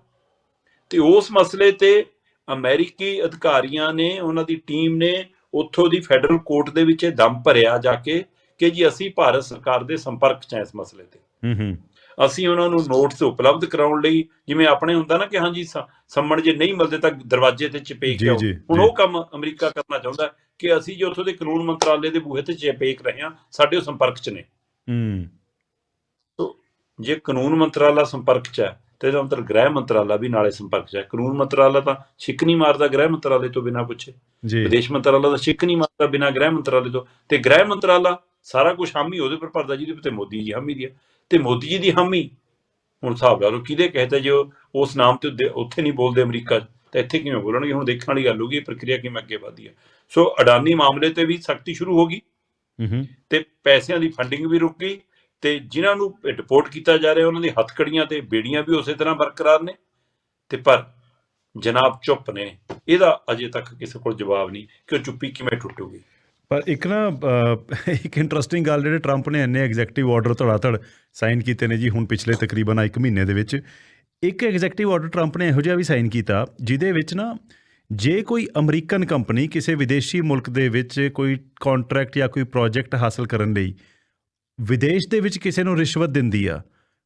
ਤੇ ਉਸ ਮਸਲੇ ਤੇ ਅਮਰੀਕੀ ਅਧਿਕਾਰੀਆਂ ਨੇ ਉਹਨਾਂ ਦੀ ਟੀਮ ਨੇ ਉੱਥੋਂ ਦੀ ਫੈਡਰਲ ਕੋਰਟ ਦੇ ਵਿੱਚ ਇਹ ਦਮ ਭਰਿਆ ਜਾ ਕੇ ਕਿ ਜੀ ਅਸੀਂ ਭਾਰਤ ਸਰਕਾਰ ਦੇ ਸੰਪਰਕ 'ਚ ਹਾਂ ਇਸ ਮਸਲੇ ਤੇ।
ਹੂੰ ਹੂੰ।
ਅਸੀਂ ਉਹਨਾਂ ਨੂੰ ਨੋਟਸ ਉਪਲਬਧ ਕਰਾਉਣ ਲਈ ਜਿਵੇਂ ਆਪਣੇ ਹੁੰਦਾ ਨਾ ਕਿ ਹਾਂਜੀ ਸ- ਸੰਮਣ ਜੇ ਨਹੀਂ ਮਿਲਦੇ ਤਾਂ ਦਰਵਾਜ਼ੇ ਤੇ ਚਪੇਕ ਜਾਓ ਹੁਣ। ਉਹ ਕੰਮ ਅਮਰੀਕਾ ਕਰਨਾ ਚਾਹੁੰਦਾ ਕਿ ਅਸੀਂ ਜੇ ਉੱਥੋਂ ਦੇ ਕਾਨੂੰਨ ਮੰਤਰਾਲੇ ਦੇ ਬੂਹੇ ਤੇ ਚਪੇਕ ਰਹੇ ਹਾਂ ਸਾਡੇ ਉਹ ਸੰਪਰਕ 'ਚ ਨੇ।
ਹੂੰ।
ਜੇ ਕਾਨੂੰਨ ਮੰਤਰਾਲਾ ਸੰਪਰਕ 'ਚ ਹੈ ਤੇ ਇਹਦਾ ਮਤਲਬ ਗ੍ਰਹਿ ਮੰਤਰਾਲਾ ਵੀ ਨਾਲੇ ਸੰਪਰਕ 'ਚ ਹੈ। ਕਾਨੂੰਨ ਮੰਤਰਾਲਾ ਤਾਂ ਛਿੱਕ ਨਹੀਂ ਮਾਰਦਾ ਗ੍ਰਹਿ ਮੰਤਰਾਲੇ ਤੋਂ ਬਿਨਾਂ ਪੁੱਛੇ
ਜੀ।
ਵਿਦੇਸ਼ ਮੰਤਰਾਲਾ ਤਾਂ ਛਿੱਕ ਨਹੀਂ ਮਾਰਦਾ ਬਿਨਾਂ ਗ੍ਰਹਿ ਮੰਤਰਾਲੇ ਤੋਂ। ਤੇ ਗ੍ਰਹਿ ਮੰਤਰਾਲਾ ਸਾਰਾ ਕੁਝ ਹਾਮੀ ਉਹਦੇ ਪਰ ਭਰਦਾ ਜਿਹਦੇ ਉੱਤੇ ਮੋਦੀ ਜੀ ਹਾਮੀ ਦੀ ਹੈ। ਤੇ ਮੋਦੀ ਜੀ ਦੀ ਹਾਮੀ। ਹੁਣ ਹਿਸਾਬ ਲਾ ਲਓ ਕਿਹਦੇ ਕਹਤੇ ਜੇ ਉਸ ਨਾਮ ਤੇ ਉੱਥੇ ਨਹੀਂ ਬੋਲਦੇ ਅਮਰੀਕਾ। ਤਾਂ ਇੱਥੇ ਕਿਵੇਂ ਬੋਲਣਗੇ? ਹੁਣ ਦੇਖਣ ਵਾਲੀ ਗੱਲ ਹੋਗੀ ਇਹ ਪ੍ਰਕਿਰਿਆ ਕਿਵੇਂ ਅੱਗੇ ਵਧਦੀ ਹੈ ਸੋ ਅਡਾਨੀ ਮਾਮਲੇ ਤੇ ਵੀ ਸਖਤੀ ਸ਼ੁਰੂ ਹੋ ਗਈ। ਤੇ ਪੈਸਿਆਂ ਦੀ ਫੰਡਿੰਗ ਵੀ ਰੁਕ ਗਈ। ਤੇ ਜਿਨ੍ਹਾਂ ਨੂੰ ਰਿਪੋਰਟ ਕੀਤਾ ਜਾ ਰਿਹਾ ਉਹਨਾਂ ਦੀ ਹੱਥਕੜੀਆਂ ਤੇ ਬੇੜੀਆਂ ਵੀ ਉਸੇ ਤਰ੍ਹਾਂ ਬਰਕਰਾਰ ਨੇ। ਤੇ ਪਰ ਜਨਾਬ ਚੁੱਪ ਨੇ। ਇਹਦਾ ਅਜੇ ਤੱਕ ਕਿਸੇ ਕੋਲ ਜਵਾਬ ਨਹੀਂ ਕਿ ਉਹ ਚੁੱਪੀ ਕਿਵੇਂ ਟੁੱਟੂਗੀ?
ਪਰ ਇੱਕ ਨਾ ਇੱਕ ਇੰਟਰਸਟਿੰਗ ਗੱਲ ਜਿਹੜੇ ਟਰੰਪ ਨੇ ਇੰਨੇ ਐਗਜ਼ੈਕਟਿਵ ਆਰਡਰ ਧੜਾਧੜ ਸਾਈਨ ਕੀਤੇ ਨੇ ਜੀ ਹੁਣ ਪਿਛਲੇ ਤਕਰੀਬਨ ਇੱਕ ਮਹੀਨੇ ਦੇ ਵਿੱਚ, ਇੱਕ ਐਗਜ਼ੈਕਟਿਵ ਆਰਡਰ ਟਰੰਪ ਨੇ ਇਹੋ ਜਿਹਾ ਵੀ ਸਾਈਨ ਕੀਤਾ ਜਿਹਦੇ ਵਿੱਚ ਨਾ ਜੇ ਕੋਈ ਅਮਰੀਕਨ ਕੰਪਨੀ ਕਿਸੇ ਵਿਦੇਸ਼ੀ ਮੁਲਕ ਦੇ ਵਿੱਚ ਕੋਈ ਕੰਟਰੈਕਟ ਜਾਂ ਕੋਈ ਪ੍ਰੋਜੈਕਟ ਹਾਸਲ ਕਰਨ ਲਈ ਵਿਦੇਸ਼ ਦੇ ਵਿੱਚ ਕਿਸੇ ਨੂੰ ਰਿਸ਼ਵਤ ਦਿੰਦੀ ਆ,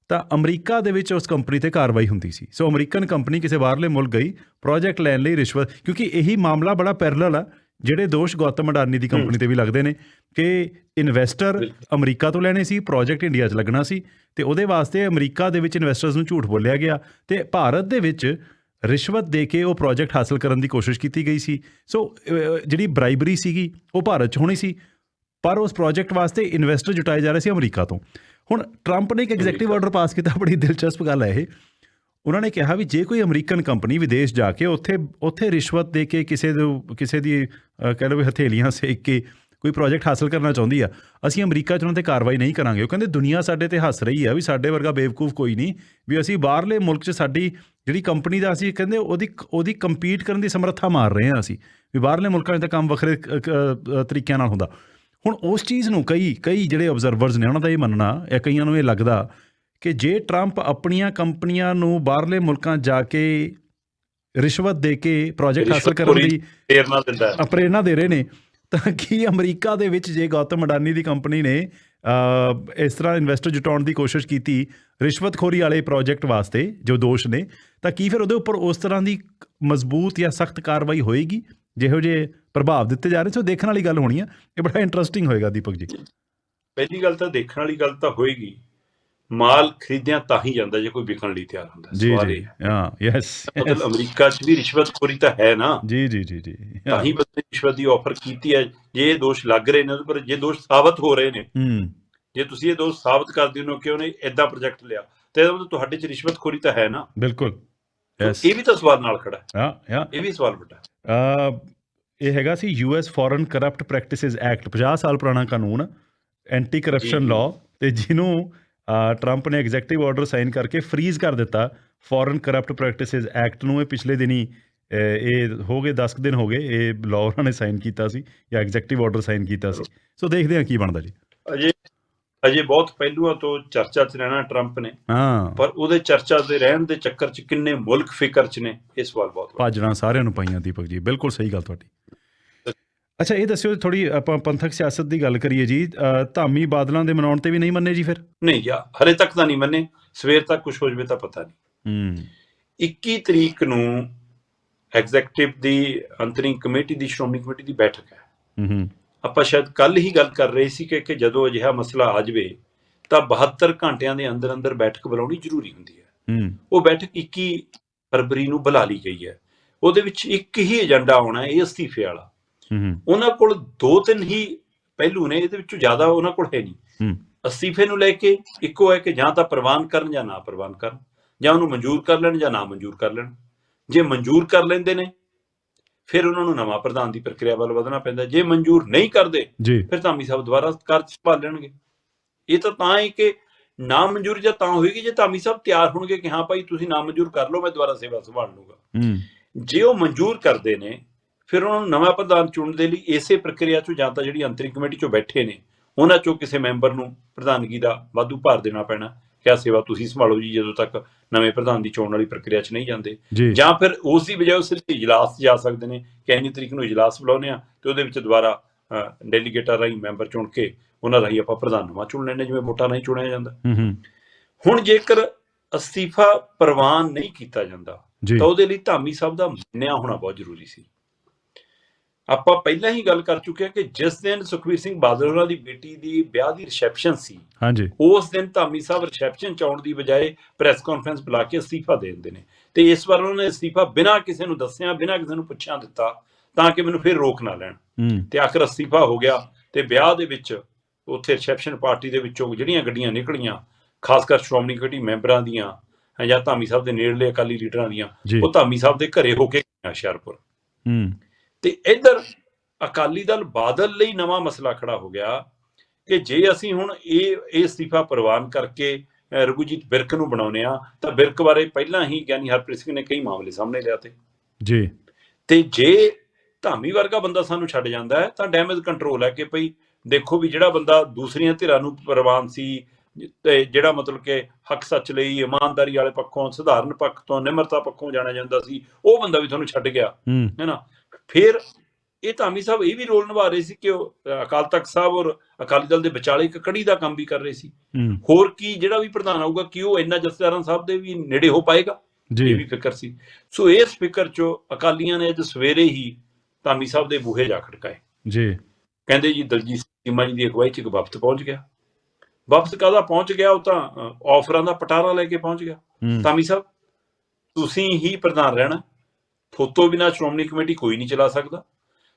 ਤਾਂ ਅਮਰੀਕਾ ਦੇ ਵਿੱਚ ਉਸ ਕੰਪਨੀ ਤੇ ਕਾਰਵਾਈ ਹੁੰਦੀ ਸੀ। ਸੋ ਅਮਰੀਕਨ ਕੰਪਨੀ ਕਿਸੇ ਬਾਹਰਲੇ ਮੁਲਕ ਗਈ ਪ੍ਰੋਜੈਕਟ ਲੈਣ ਲਈ ਰਿਸ਼ਵਤ, ਕਿਉਂਕਿ ਇਹੀ ਮਾਮਲਾ ਬੜਾ ਪੈਰਲਲ ਆ। ਜਿਹੜੇ ਦੋਸ਼ ਗੌਤਮ ਅਡਾਨੀ ਦੀ ਕੰਪਨੀ ਤੇ ਵੀ ਲੱਗਦੇ ਨੇ ਕਿ ਇਨਵੈਸਟਰ ਅਮਰੀਕਾ ਤੋਂ ਲੈਣੇ ਸੀ ਪ੍ਰੋਜੈਕਟ ਇੰਡੀਆ 'ਚ ਲੱਗਣਾ ਸੀ ਤੇ ਉਹਦੇ ਵਾਸਤੇ ਅਮਰੀਕਾ ਦੇ ਵਿੱਚ ਇਨਵੈਸਟਰਸ ਨੂੰ ਝੂਠ ਬੋਲਿਆ ਗਿਆ ਤੇ ਭਾਰਤ ਦੇ ਵਿੱਚ ਰਿਸ਼ਵਤ ਦੇ ਕੇ ਉਹ ਪ੍ਰੋਜੈਕਟ ਹਾਸਲ ਕਰਨ ਦੀ ਕੋਸ਼ਿਸ਼ ਕੀਤੀ ਗਈ ਸੀ। ਸੋ ਜਿਹੜੀ ਬ੍ਰਾਈਬਰੀ ਸੀਗੀ ਉਹ ਭਾਰਤ 'ਚ ਹੋਣੀ ਸੀ ਪਰ ਉਸ ਪ੍ਰੋਜੈਕਟ ਵਾਸਤੇ ਇਨਵੈਸਟਰ ਜੁਟਾਏ ਜਾ ਰਹੇ ਸੀ ਅਮਰੀਕਾ ਤੋਂ। ਹੁਣ ਟਰੰਪ ਨੇ ਇੱਕ ਐਗਜ਼ੈਕਟਿਵ ਆਰਡਰ ਪਾਸ ਕੀਤਾ ਬੜੀ ਦਿਲਚਸਪ ਗੱਲ ਹੈ ਇਹ। ਉਹਨਾਂ ਨੇ ਕਿਹਾ ਵੀ ਜੇ ਕੋਈ ਅਮਰੀਕਨ ਕੰਪਨੀ ਵਿਦੇਸ਼ ਜਾ ਕੇ ਉੱਥੇ ਉੱਥੇ ਰਿਸ਼ਵਤ ਦੇ ਕੇ ਕਿਸੇ ਕਿਸੇ ਦੀ ਕਹਿ ਲਓ ਵੀ ਹਥੇਲੀਆਂ ਸੇਕ ਕੇ ਕੋਈ ਪ੍ਰੋਜੈਕਟ ਹਾਸਲ ਕਰਨਾ ਚਾਹੁੰਦੀ ਆ, ਅਸੀਂ ਅਮਰੀਕਾ 'ਚ ਉਹਨਾਂ ਤੇ ਕਾਰਵਾਈ ਨਹੀਂ ਕਰਾਂਗੇ। ਉਹ ਕਹਿੰਦੇ ਦੁਨੀਆ ਸਾਡੇ ਤੇ ਹੱਸ ਰਹੀ ਆ ਵੀ ਸਾਡੇ ਵਰਗਾ ਬੇਵਕੂਫ ਕੋਈ ਨਹੀਂ, ਵੀ ਅਸੀਂ ਬਾਹਰਲੇ ਮੁਲਕ 'ਚ ਸਾਡੀ ਜਿਹੜੀ ਕੰਪਨੀ ਦਾ ਅਸੀਂ ਕਹਿੰਦੇ ਉਹਦੀ ਉਹਦੀ ਕੰਪੀਟ ਕਰਨ ਦੀ ਸਮਰੱਥਾ ਮਾਰ ਰਹੇ ਹਾਂ ਅਸੀਂ, ਵੀ ਬਾਹਰਲੇ ਮੁਲਕਾਂ 'ਚ ਤਾਂ ਕੰਮ ਵੱਖਰੇ ਤਰੀਕਿਆਂ ਨਾਲ ਹੁੰਦਾ। ਹੁਣ ਉਸ ਚੀਜ਼ ਨੂੰ ਕਈ ਕਈ ਜਿਹੜੇ ਆਬਜ਼ਰਵਰਸ ਨੇ ਉਹਨਾਂ ਦਾ ਇਹ ਮੰਨਣਾ, ਜਾਂ ਕਈਆਂ ਨੂੰ ਇਹ ਲੱਗਦਾ ਕਿ ਜੇ ਟਰੰਪ ਆਪਣੀਆਂ ਕੰਪਨੀਆਂ ਨੂੰ ਬਾਹਰਲੇ ਮੁਲਕਾਂ ਜਾ ਕੇ ਰਿਸ਼ਵਤ ਦੇ ਕੇ ਪ੍ਰੋਜੈਕਟ ਹਾਸਲ ਕਰਨ ਦੀ
ਨਾ ਦਿੰਦਾ ਹੈ।
ਪ੍ਰੇਰਣਾ ਦੇ ਰਹੇ ਨੇ ਤਾਂ ਕੀ ਅਮਰੀਕਾ ਦੇ ਵਿੱਚ ਜੇ ਗੌਤਮ ਅਡਾਨੀ ਦੀ ਕੰਪਨੀ ਨੇ ਇਸ ਤਰ੍ਹਾਂ ਇਨਵੈਸਟਰ ਜੁਟਾਉਣ ਦੀ ਕੋਸ਼ਿਸ਼ ਕੀਤੀ ਰਿਸ਼ਵਤਖੋਰੀ ਵਾਲੇ ਪ੍ਰੋਜੈਕਟ ਵਾਸਤੇ ਜੋ ਦੋਸ਼ ਨੇ ਤਾਂ ਕੀ ਫਿਰ ਉਹਦੇ ਉੱਪਰ ਉਸ ਤਰ੍ਹਾਂ ਦੀ ਮਜ਼ਬੂਤ ਜਾਂ ਸਖਤ ਕਾਰਵਾਈ ਹੋਏਗੀ? ਜਿਹੋ ਜਿਹੇ ਪ੍ਰਭਾਵ ਦਿੱਤੇ ਜਾ ਰਹੇ ਸੋ ਦੇਖਣ ਵਾਲੀ ਗੱਲ ਹੋਣੀ ਆ। ਇਹ ਬੜਾ ਇੰਟਰਸਟਿੰਗ ਹੋਏਗਾ ਦੀਪਕ ਜੀ।
ਪਹਿਲੀ ਗੱਲ ਤਾਂ ਦੇਖਣ ਵਾਲੀ ਗੱਲ ਤਾਂ ਹੋਏਗੀ। ਮਾਲ ਖਰੀਦਿਆ ਤਾਂ ਹੀ ਜਾਂਦਾ ਜੇ ਕੋਈ ਵਿਕਣ ਲਈ ਤਿਆਰ ਹੁੰਦਾ।
ਜੀ ਜੀ ਹੈ। ਯੈਸ
ਮਤਲਬ ਅਮਰੀਕਾ 'ਚ ਵੀ ਰਿਸ਼ਵਤਖੋਰੀ ਤਾਂ ਹੈ ਨਾ
ਜੀ ਜੀ ਜੀ ਜੀ
ਤਾਂ ਹੀ ਬੰਦੇ ਰਿਸ਼ਵਤ ਦੀ ਆਫਰ ਕੀਤੀ ਹੈ ਜੇ ਇਹ ਦੋਸ਼ ਲੱਗ ਰਹੇ ਨੇ ਪਰ ਜੇ ਦੋਸ਼ ਸਾਬਤ ਹੋ ਰਹੇ ਨੇ
ਹੂੰ
ਜੇ ਤੁਸੀਂ ਇਹ ਦੋਸ਼ ਸਾਬਤ ਕਰਦੇ ਹੋ ਕਿ ਉਹਨੇ ਐਦਾਂ ਪ੍ਰੋਜੈਕਟ ਲਿਆ ਤੇ ਇਹਦਾ ਮਤਲਬ ਤੁਹਾਡੇ 'ਚ ਰਿਸ਼ਵਤਖੋਰੀ ਤਾਂ ਹੈ ਨਾ
ਬਿਲਕੁਲ ਯੈਸ
ਇਹ ਵੀ ਤਾਂ ਸਵਾਲ ਨਾਲ ਖੜਾ ਹੈ
ਹਾਂ ਹਾਂ
ਇਹ ਵੀ ਸਵਾਲ ਵੱਡਾ।
ਅ, ਇਹ ਹੈਗਾ ਸੀ US foreign corrupt practices act 50 ਸਾਲ ਪੁਰਾਣਾ ਕਾਨੂੰਨ ਐਂਟੀ ਕਰਪਸ਼ਨ। ਲਾਅ ਤੇ ਜਿਹਨੂੰ ਟਰੰਪ ਨੇ ਐਗਜ਼ੈਕਟਿਵ ਆਰਡਰ ਸਾਈਨ ਕਰਕੇ ਫ੍ਰੀਜ਼ ਕਰ ਦਿੱਤਾ। ਫੋਰਨ ਕਰਪਟ ਪ੍ਰੈਕਟਿਸਿਸ ਐਕਟ ਨੂੰ ਇਹ ਪਿਛਲੇ ਦਿਨੀ ਇਹ ਹੋ ਗਏ 10 ਕੁ ਦਿਨ ਹੋ ਗਏ ਇਹ ਲਾਅ ਉਹਨਾਂ ਨੇ ਸਾਈਨ ਕੀਤਾ ਸੀ ਜਾਂ ਐਗਜ਼ੈਕਟਿਵ ਆਰਡਰ ਸਾਈਨ ਕੀਤਾ ਸੀ। ਸੋ ਦੇਖਦੇ ਹਾਂ ਕੀ ਬਣਦਾ ਜੀ।
ਅਜੇ ਅਜੇ ਬਹੁਤ ਪਹਿਲੂਆਂ ਤੋਂ ਚਰਚਾ 'ਚ ਰਹਿਣਾ ਟਰੰਪ ਨੇ।
ਹਾਂ।
ਪਰ ਉਹਦੇ ਚਰਚਾ ਦੇ ਰਹਿਣ ਦੇ ਚੱਕਰ 'ਚ ਕਿੰਨੇ ਮੁਲਕ ਫਿਕਰ 'ਚ ਨੇ ਇਹ ਸਵਾਲ ਬਹੁਤ ਵੱਡਾ।
ਭਾਜਣਾ ਸਾਰਿਆਂ ਨੂੰ ਪਾਈਆਂ ਦੀਪਕ ਜੀ ਬਿਲਕੁਲ ਸਹੀ ਗੱਲ ਤੁਹਾਡੀ। ਅੱਛਾ ਇਹ ਦੱਸਿਓ ਥੋੜੀ ਆਪਾਂ ਪੰਥਕ ਸਿਆਸਤ ਦੀ ਗੱਲ ਕਰੀਏ ਜੀ। ਧਾਮੀ ਬਾਦਲਾਂ ਦੇ ਮਨਾਉਣ ਤੇ ਵੀ ਨਹੀਂ ਮੰਨੇ ਜੀ ਫਿਰ?
ਨਹੀਂ ਯਾ ਹਲੇ ਤੱਕ ਤਾਂ ਨਹੀਂ ਮੰਨੇ। ਸਵੇਰ ਤੱਕ ਕੁਝ ਹੋ ਜਵੇ ਤਾਂ ਪਤਾ ਨਹੀਂ।
ਹੂੰ।
21 ਤਰੀਕ ਨੂੰ ਐਗਜ਼ੈਕਟਿਵ ਦੀ ਅੰਤਰਿੰਗ ਕਮੇਟੀ ਦੀ ਸ਼੍ਰੋਮਣੀ ਕਮੇਟੀ ਦੀ ਬੈਠਕ ਹੈ।
ਹੂੰ
ਆਪਾਂ ਸ਼ਾਇਦ ਕੱਲ ਹੀ ਗੱਲ ਕਰ ਰਹੇ ਸੀ ਕਿ ਜਦੋਂ ਅਜਿਹਾ ਮਸਲਾ ਆ ਜਾਵੇ ਤਾਂ 72 ਘੰਟਿਆਂ ਦੇ ਅੰਦਰ ਅੰਦਰ ਬੈਠਕ ਬੁਲਾਉਣੀ ਜ਼ਰੂਰੀ ਹੁੰਦੀ ਹੈ।
ਹੂੰ।
ਉਹ ਬੈਠਕ 21 ਫਰਵਰੀ ਨੂੰ ਬੁਲਾ ਲਈ ਗਈ ਹੈ। ਉਹਦੇ ਵਿੱਚ ਇੱਕ ਹੀ ਏਜੰਡਾ ਆਉਣਾ ਹੈ ਇਹ ਅਸਤੀਫੇ ਵਾਲਾ। ਉਹਨਾਂ ਕੋਲ ਦੋ ਤਿੰਨ ਹੀ ਪਹਿਲੂ ਨੇ ਇਹਦੇ ਵਿੱਚੋਂ ਜ਼ਿਆਦਾ ਉਹਨਾਂ ਕੋਲ ਹੈ ਨਹੀਂ।
ਹੂੰ।
ਅਸਤੀਫੇ ਨੂੰ ਲੈ ਕੇ ਇੱਕੋ ਹੈ ਕਿ ਜਾਂ ਤਾਂ ਪ੍ਰਵਾਨ ਕਰਨ ਜਾਂ ਨਾ ਪ੍ਰਵਾਨ ਕਰਨ ਜਾਂ ਉਹਨੂੰ ਮਨਜ਼ੂਰ ਕਰ ਲੈਣ ਜਾਂ ਨਾ ਮਨਜ਼ੂਰ ਕਰ ਲੈਣ। ਜੇ ਮਨਜ਼ੂਰ ਕਰ ਲੈਂਦੇ ਨੇ ਫਿਰ ਉਹਨਾਂ ਨੂੰ ਨਵਾਂ ਪ੍ਰਧਾਨ ਦੀ ਪ੍ਰਕਿਰਿਆ ਵੱਲ ਵਧਣਾ ਪੈਂਦਾ। ਜੇ ਮਨਜ਼ੂਰ ਨਹੀਂ ਕਰਦੇ ਫਿਰ ਧਾਮੀ ਸਾਹਿਬ ਦੁਬਾਰਾ ਕਾਰਜ ਸੰਭਾਲ ਲੈਣਗੇ। ਇਹ ਤਾਂ ਤਾਂ ਹੈ ਕਿ ਨਾ ਮਨਜ਼ੂਰੀ ਜਾਂ ਤਾਂ ਹੋਏਗੀ ਜੇ ਧਾਮੀ ਸਾਹਿਬ ਤਿਆਰ ਹੋਣਗੇ ਕਿ ਹਾਂ ਭਾਈ ਤੁਸੀਂ ਨਾ ਮਨਜ਼ੂਰ ਕਰ ਲਓ ਮੈਂ ਦੁਬਾਰਾ ਸੇਵਾ ਸੰਭਾਲ ਲੂੰਗਾ ਜੇ ਉਹ ਮਨਜ਼ੂਰ ਕਰਦੇ ਨੇ ਫਿਰ ਉਹਨਾਂ ਨੂੰ ਨਵਾਂ ਪ੍ਰਧਾਨ ਚੁਣਨ ਦੇ ਲਈ ਇਸੇ ਪ੍ਰਕਿਰਿਆ ਚੋਂ ਜਾਂ ਤਾਂ ਜਿਹੜੀ ਅੰਤਰਿਮ ਕਮੇਟੀ ਚੋਂ ਬੈਠੇ ਨੇ ਉਹਨਾਂ ਚੋਂ ਕਿਸੇ ਮੈਂਬਰ ਨੂੰ ਪ੍ਰਧਾਨਗੀ ਦਾ ਵਾਧੂ ਭਾਰ ਦੇਣਾ ਪੈਣਾ। ਕਿਹਾ ਸੇਵਾ ਤੁਸੀਂ ਸੰਭਾਲੋ ਜੀ ਜਦੋਂ ਤੱਕ ਨਵੇਂ ਪ੍ਰਧਾਨ ਦੀ ਚੋਣ ਵਾਲੀ ਪ੍ਰਕਿਰਿਆ 'ਚ ਨਹੀਂ ਜਾਂਦੇ।
ਜੀ।
ਫਿਰ ਉਸ ਦੀ ਬਜਾਏ ਉਹ ਸਿਰਫ ਇਜਲਾਸ ਜਾ ਸਕਦੇ ਨੇ ਕਿ ਇੰਨੀ ਤਰੀਕ ਨੂੰ ਇਜਲਾਸ ਬੁਲਾਉਂਦੇ ਆ ਤੇ ਉਹਦੇ ਵਿੱਚ ਦੁਬਾਰਾ ਡੈਲੀਗੇਟਰ ਰਾਹੀਂ ਮੈਂਬਰ ਚੁਣ ਕੇ ਉਹਨਾਂ ਰਾਹੀਂ ਆਪਾਂ ਪ੍ਰਧਾਨ ਨਵਾਂ ਚੁਣ ਲੈਣੇ ਜਿਵੇਂ ਵੋਟਾਂ ਨਹੀਂ ਚੁਣਿਆ ਜਾਂਦਾ।
ਹੂੰ ਹੂੰ।
ਹੁਣ ਜੇਕਰ ਅਸਤੀਫਾ ਪ੍ਰਵਾਨ ਨਹੀਂ ਕੀਤਾ ਜਾਂਦਾ ਤਾਂ ਉਹਦੇ ਲਈ ਧਾਮੀ ਸਾਹਿਬ ਦਾ ਮੰਨਿਆ ਹੋਣਾ ਬਹੁਤ ਜ਼ਰੂਰੀ ਸੀ। ਆਪਾਂ ਪਹਿਲਾਂ ਹੀ ਗੱਲ ਕਰ ਚੁੱਕੇ ਹਾਂ ਕਿ ਜਿਸ ਦਿਨ ਸੁਖਵੀਰ ਸਿੰਘ ਬਾਦਲ ਹੋਰਾਂ ਦੀ ਬੇਟੀ ਦੀ ਵਿਆਹ ਦੀ ਰਿਸੈਪਸ਼ਨ ਸੀ
ਹਾਂਜੀ।
ਉਸ ਦਿਨ ਧਾਮੀ ਸਾਹਿਬ ਰਿਸੈਪਸ਼ਨ ਚ ਆਉਣ ਦੀ ਬਜਾਏ ਪ੍ਰੈਸ ਕਾਨਫਰੰਸ ਬੁਲਾ ਕੇ ਅਸਤੀਫਾ ਦੇ ਦਿੰਦੇ ਨੇ। ਤੇ ਇਸ ਵਾਰ ਉਹਨਾਂ ਨੇ ਅਸਤੀਫਾ ਬਿਨਾਂ ਕਿਸੇ ਨੂੰ ਦੱਸਿਆ ਬਿਨਾਂ ਕਿਸੇ ਨੂੰ ਪੁੱਛਿਆ ਦਿੱਤਾ ਤਾਂ ਕਿ ਮੈਨੂੰ ਫਿਰ ਰੋਕ ਨਾ ਲੈਣ। ਤੇ ਆਖਰ ਅਸਤੀਫਾ ਹੋ ਗਿਆ ਤੇ ਵਿਆਹ ਦੇ ਵਿੱਚ ਉੱਥੇ ਰਿਸੈਪਸ਼ਨ ਪਾਰਟੀ ਦੇ ਵਿੱਚੋਂ ਜਿਹੜੀਆਂ ਗੱਡੀਆਂ ਨਿਕਲੀਆਂ ਖਾਸ ਕਰ ਸ਼੍ਰੋਮਣੀ ਕਮੇਟੀ ਮੈਂਬਰਾਂ ਦੀਆਂ ਜਾਂ ਧਾਮੀ ਸਾਹਿਬ ਦੇ ਨੇੜਲੇ ਅਕਾਲੀ ਲੀਡਰਾਂ ਦੀਆਂ ਉਹ ਧਾਮੀ ਸਾਹਿਬ ਦੇ ਘਰੇ ਹੋ ਕੇ ਗਈਆਂ ਹੁਸ਼ਿਆਰਪੁਰ।
ਹੂੰ।
ਤੇ ਇੱਧਰ ਅਕਾਲੀ ਦਲ ਬਾਦਲ ਲਈ ਨਵਾਂ ਮਸਲਾ ਖੜਾ ਹੋ ਗਿਆ ਕਿ ਜੇ ਅਸੀਂ ਹੁਣ ਇਹ ਇਹ ਅਸਤੀਫਾ ਪ੍ਰਵਾਨ ਕਰਕੇ ਰਘੁਜੀਤ ਬਿਰਕ ਨੂੰ ਬਣਾਉਨੇ ਆ ਤਾਂ ਬਿਰਕ ਬਾਰੇ ਪਹਿਲਾਂ ਹੀ ਗਿਆਨੀ ਹਰਪ੍ਰੀਤ ਸਿੰਘ ਨੇ ਕਈ ਮਾਮਲੇ ਸਾਹਮਣੇ ਲਿਆਤੇ
ਜੀ।
ਤੇ ਜੇ ਧਾਮੀ ਵਰਗਾ ਬੰਦਾ ਸਾਨੂੰ ਛੱਡ ਜਾਂਦਾ ਹੈ ਤਾਂ ਡੈਮੇਜ ਕੰਟਰੋਲ ਹੈ ਕਿ ਭਈ ਦੇਖੋ ਵੀ ਜਿਹੜਾ ਬੰਦਾ ਦੂਸਰੀਆਂ ਧਿਰਾਂ ਨੂੰ ਪ੍ਰਵਾਨ ਸੀ ਤੇ ਜਿਹੜਾ ਮਤਲਬ ਕਿ ਹੱਕ ਸੱਚ ਲਈ ਇਮਾਨਦਾਰੀ ਵਾਲੇ ਪੱਖੋਂ ਸਧਾਰਨ ਪੱਖ ਤੋਂ ਨਿਮਰਤਾ ਪੱਖੋਂ ਜਾਣਿਆ ਜਾਂਦਾ ਸੀ ਉਹ ਬੰਦਾ ਵੀ ਤੁਹਾਨੂੰ ਛੱਡ ਗਿਆ।
ਹੂੰ।
ਹੈ ਨਾ? ਫਿਰ ਇਹ ਧਾਮੀ ਸਾਹਿਬ ਇਹ ਵੀ ਰੋਲ ਨਿਭਾ ਰਹੇ ਸੀ ਕਿ ਉਹ ਅਕਾਲ ਤਖਤ ਸਾਹਿਬ ਔਰ ਅਕਾਲੀ ਦਲ ਦੇ ਵਿਚਾਲੇ ਇੱਕ ਕੜੀ ਦਾ ਕੰਮ ਵੀ ਕਰ ਰਹੇ ਸੀ। ਹੋਰ ਕੀ ਜਿਹੜਾ ਵੀ ਪ੍ਰਧਾਨ ਆਊਗਾ ਕਿ ਉਹ ਇੰਨਾ ਜਥੇਦਾਰਾਂ ਸਾਹਿਬ ਦੇ ਵੀ ਨੇੜੇ ਹੋ ਪਾਏਗਾ? ਇਹ ਵੀ ਫਿਕਰ ਸੀ। ਸੋ ਇਸ ਫਿਕਰ ਚੋਂ ਅਕਾਲੀਆਂ ਨੇ ਅੱਜ ਸਵੇਰੇ ਹੀ ਧਾਮੀ ਸਾਹਿਬ ਦੇ ਬੂਹੇ ਜਾ ਖੜਕਾਏ
ਜੀ।
ਕਹਿੰਦੇ ਜੀ ਦਲਜੀਤ ਸਿੰਘ ਜੀ ਦੀ ਅਗਵਾਈ ਚ ਇੱਕ ਵਫਦ ਪਹੁੰਚ ਗਿਆ। ਵਫਦ ਕਾਹਦਾ ਪਹੁੰਚ ਗਿਆ? ਉਹ ਤਾਂ ਆਫਰਾਂ ਦਾ ਪਟਾਰਾ ਲੈ ਕੇ ਪਹੁੰਚ ਗਿਆ। ਧਾਮੀ ਸਾਹਿਬ ਤੁਸੀਂ ਹੀ ਪ੍ਰਧਾਨ ਰਹਿਣਾ। ਥੋਤੋਂ ਬਿਨਾਂ ਸ਼੍ਰੋਮਣੀ ਕਮੇਟੀ ਕੋਈ ਨਹੀਂ ਚਲਾ ਸਕਦਾ।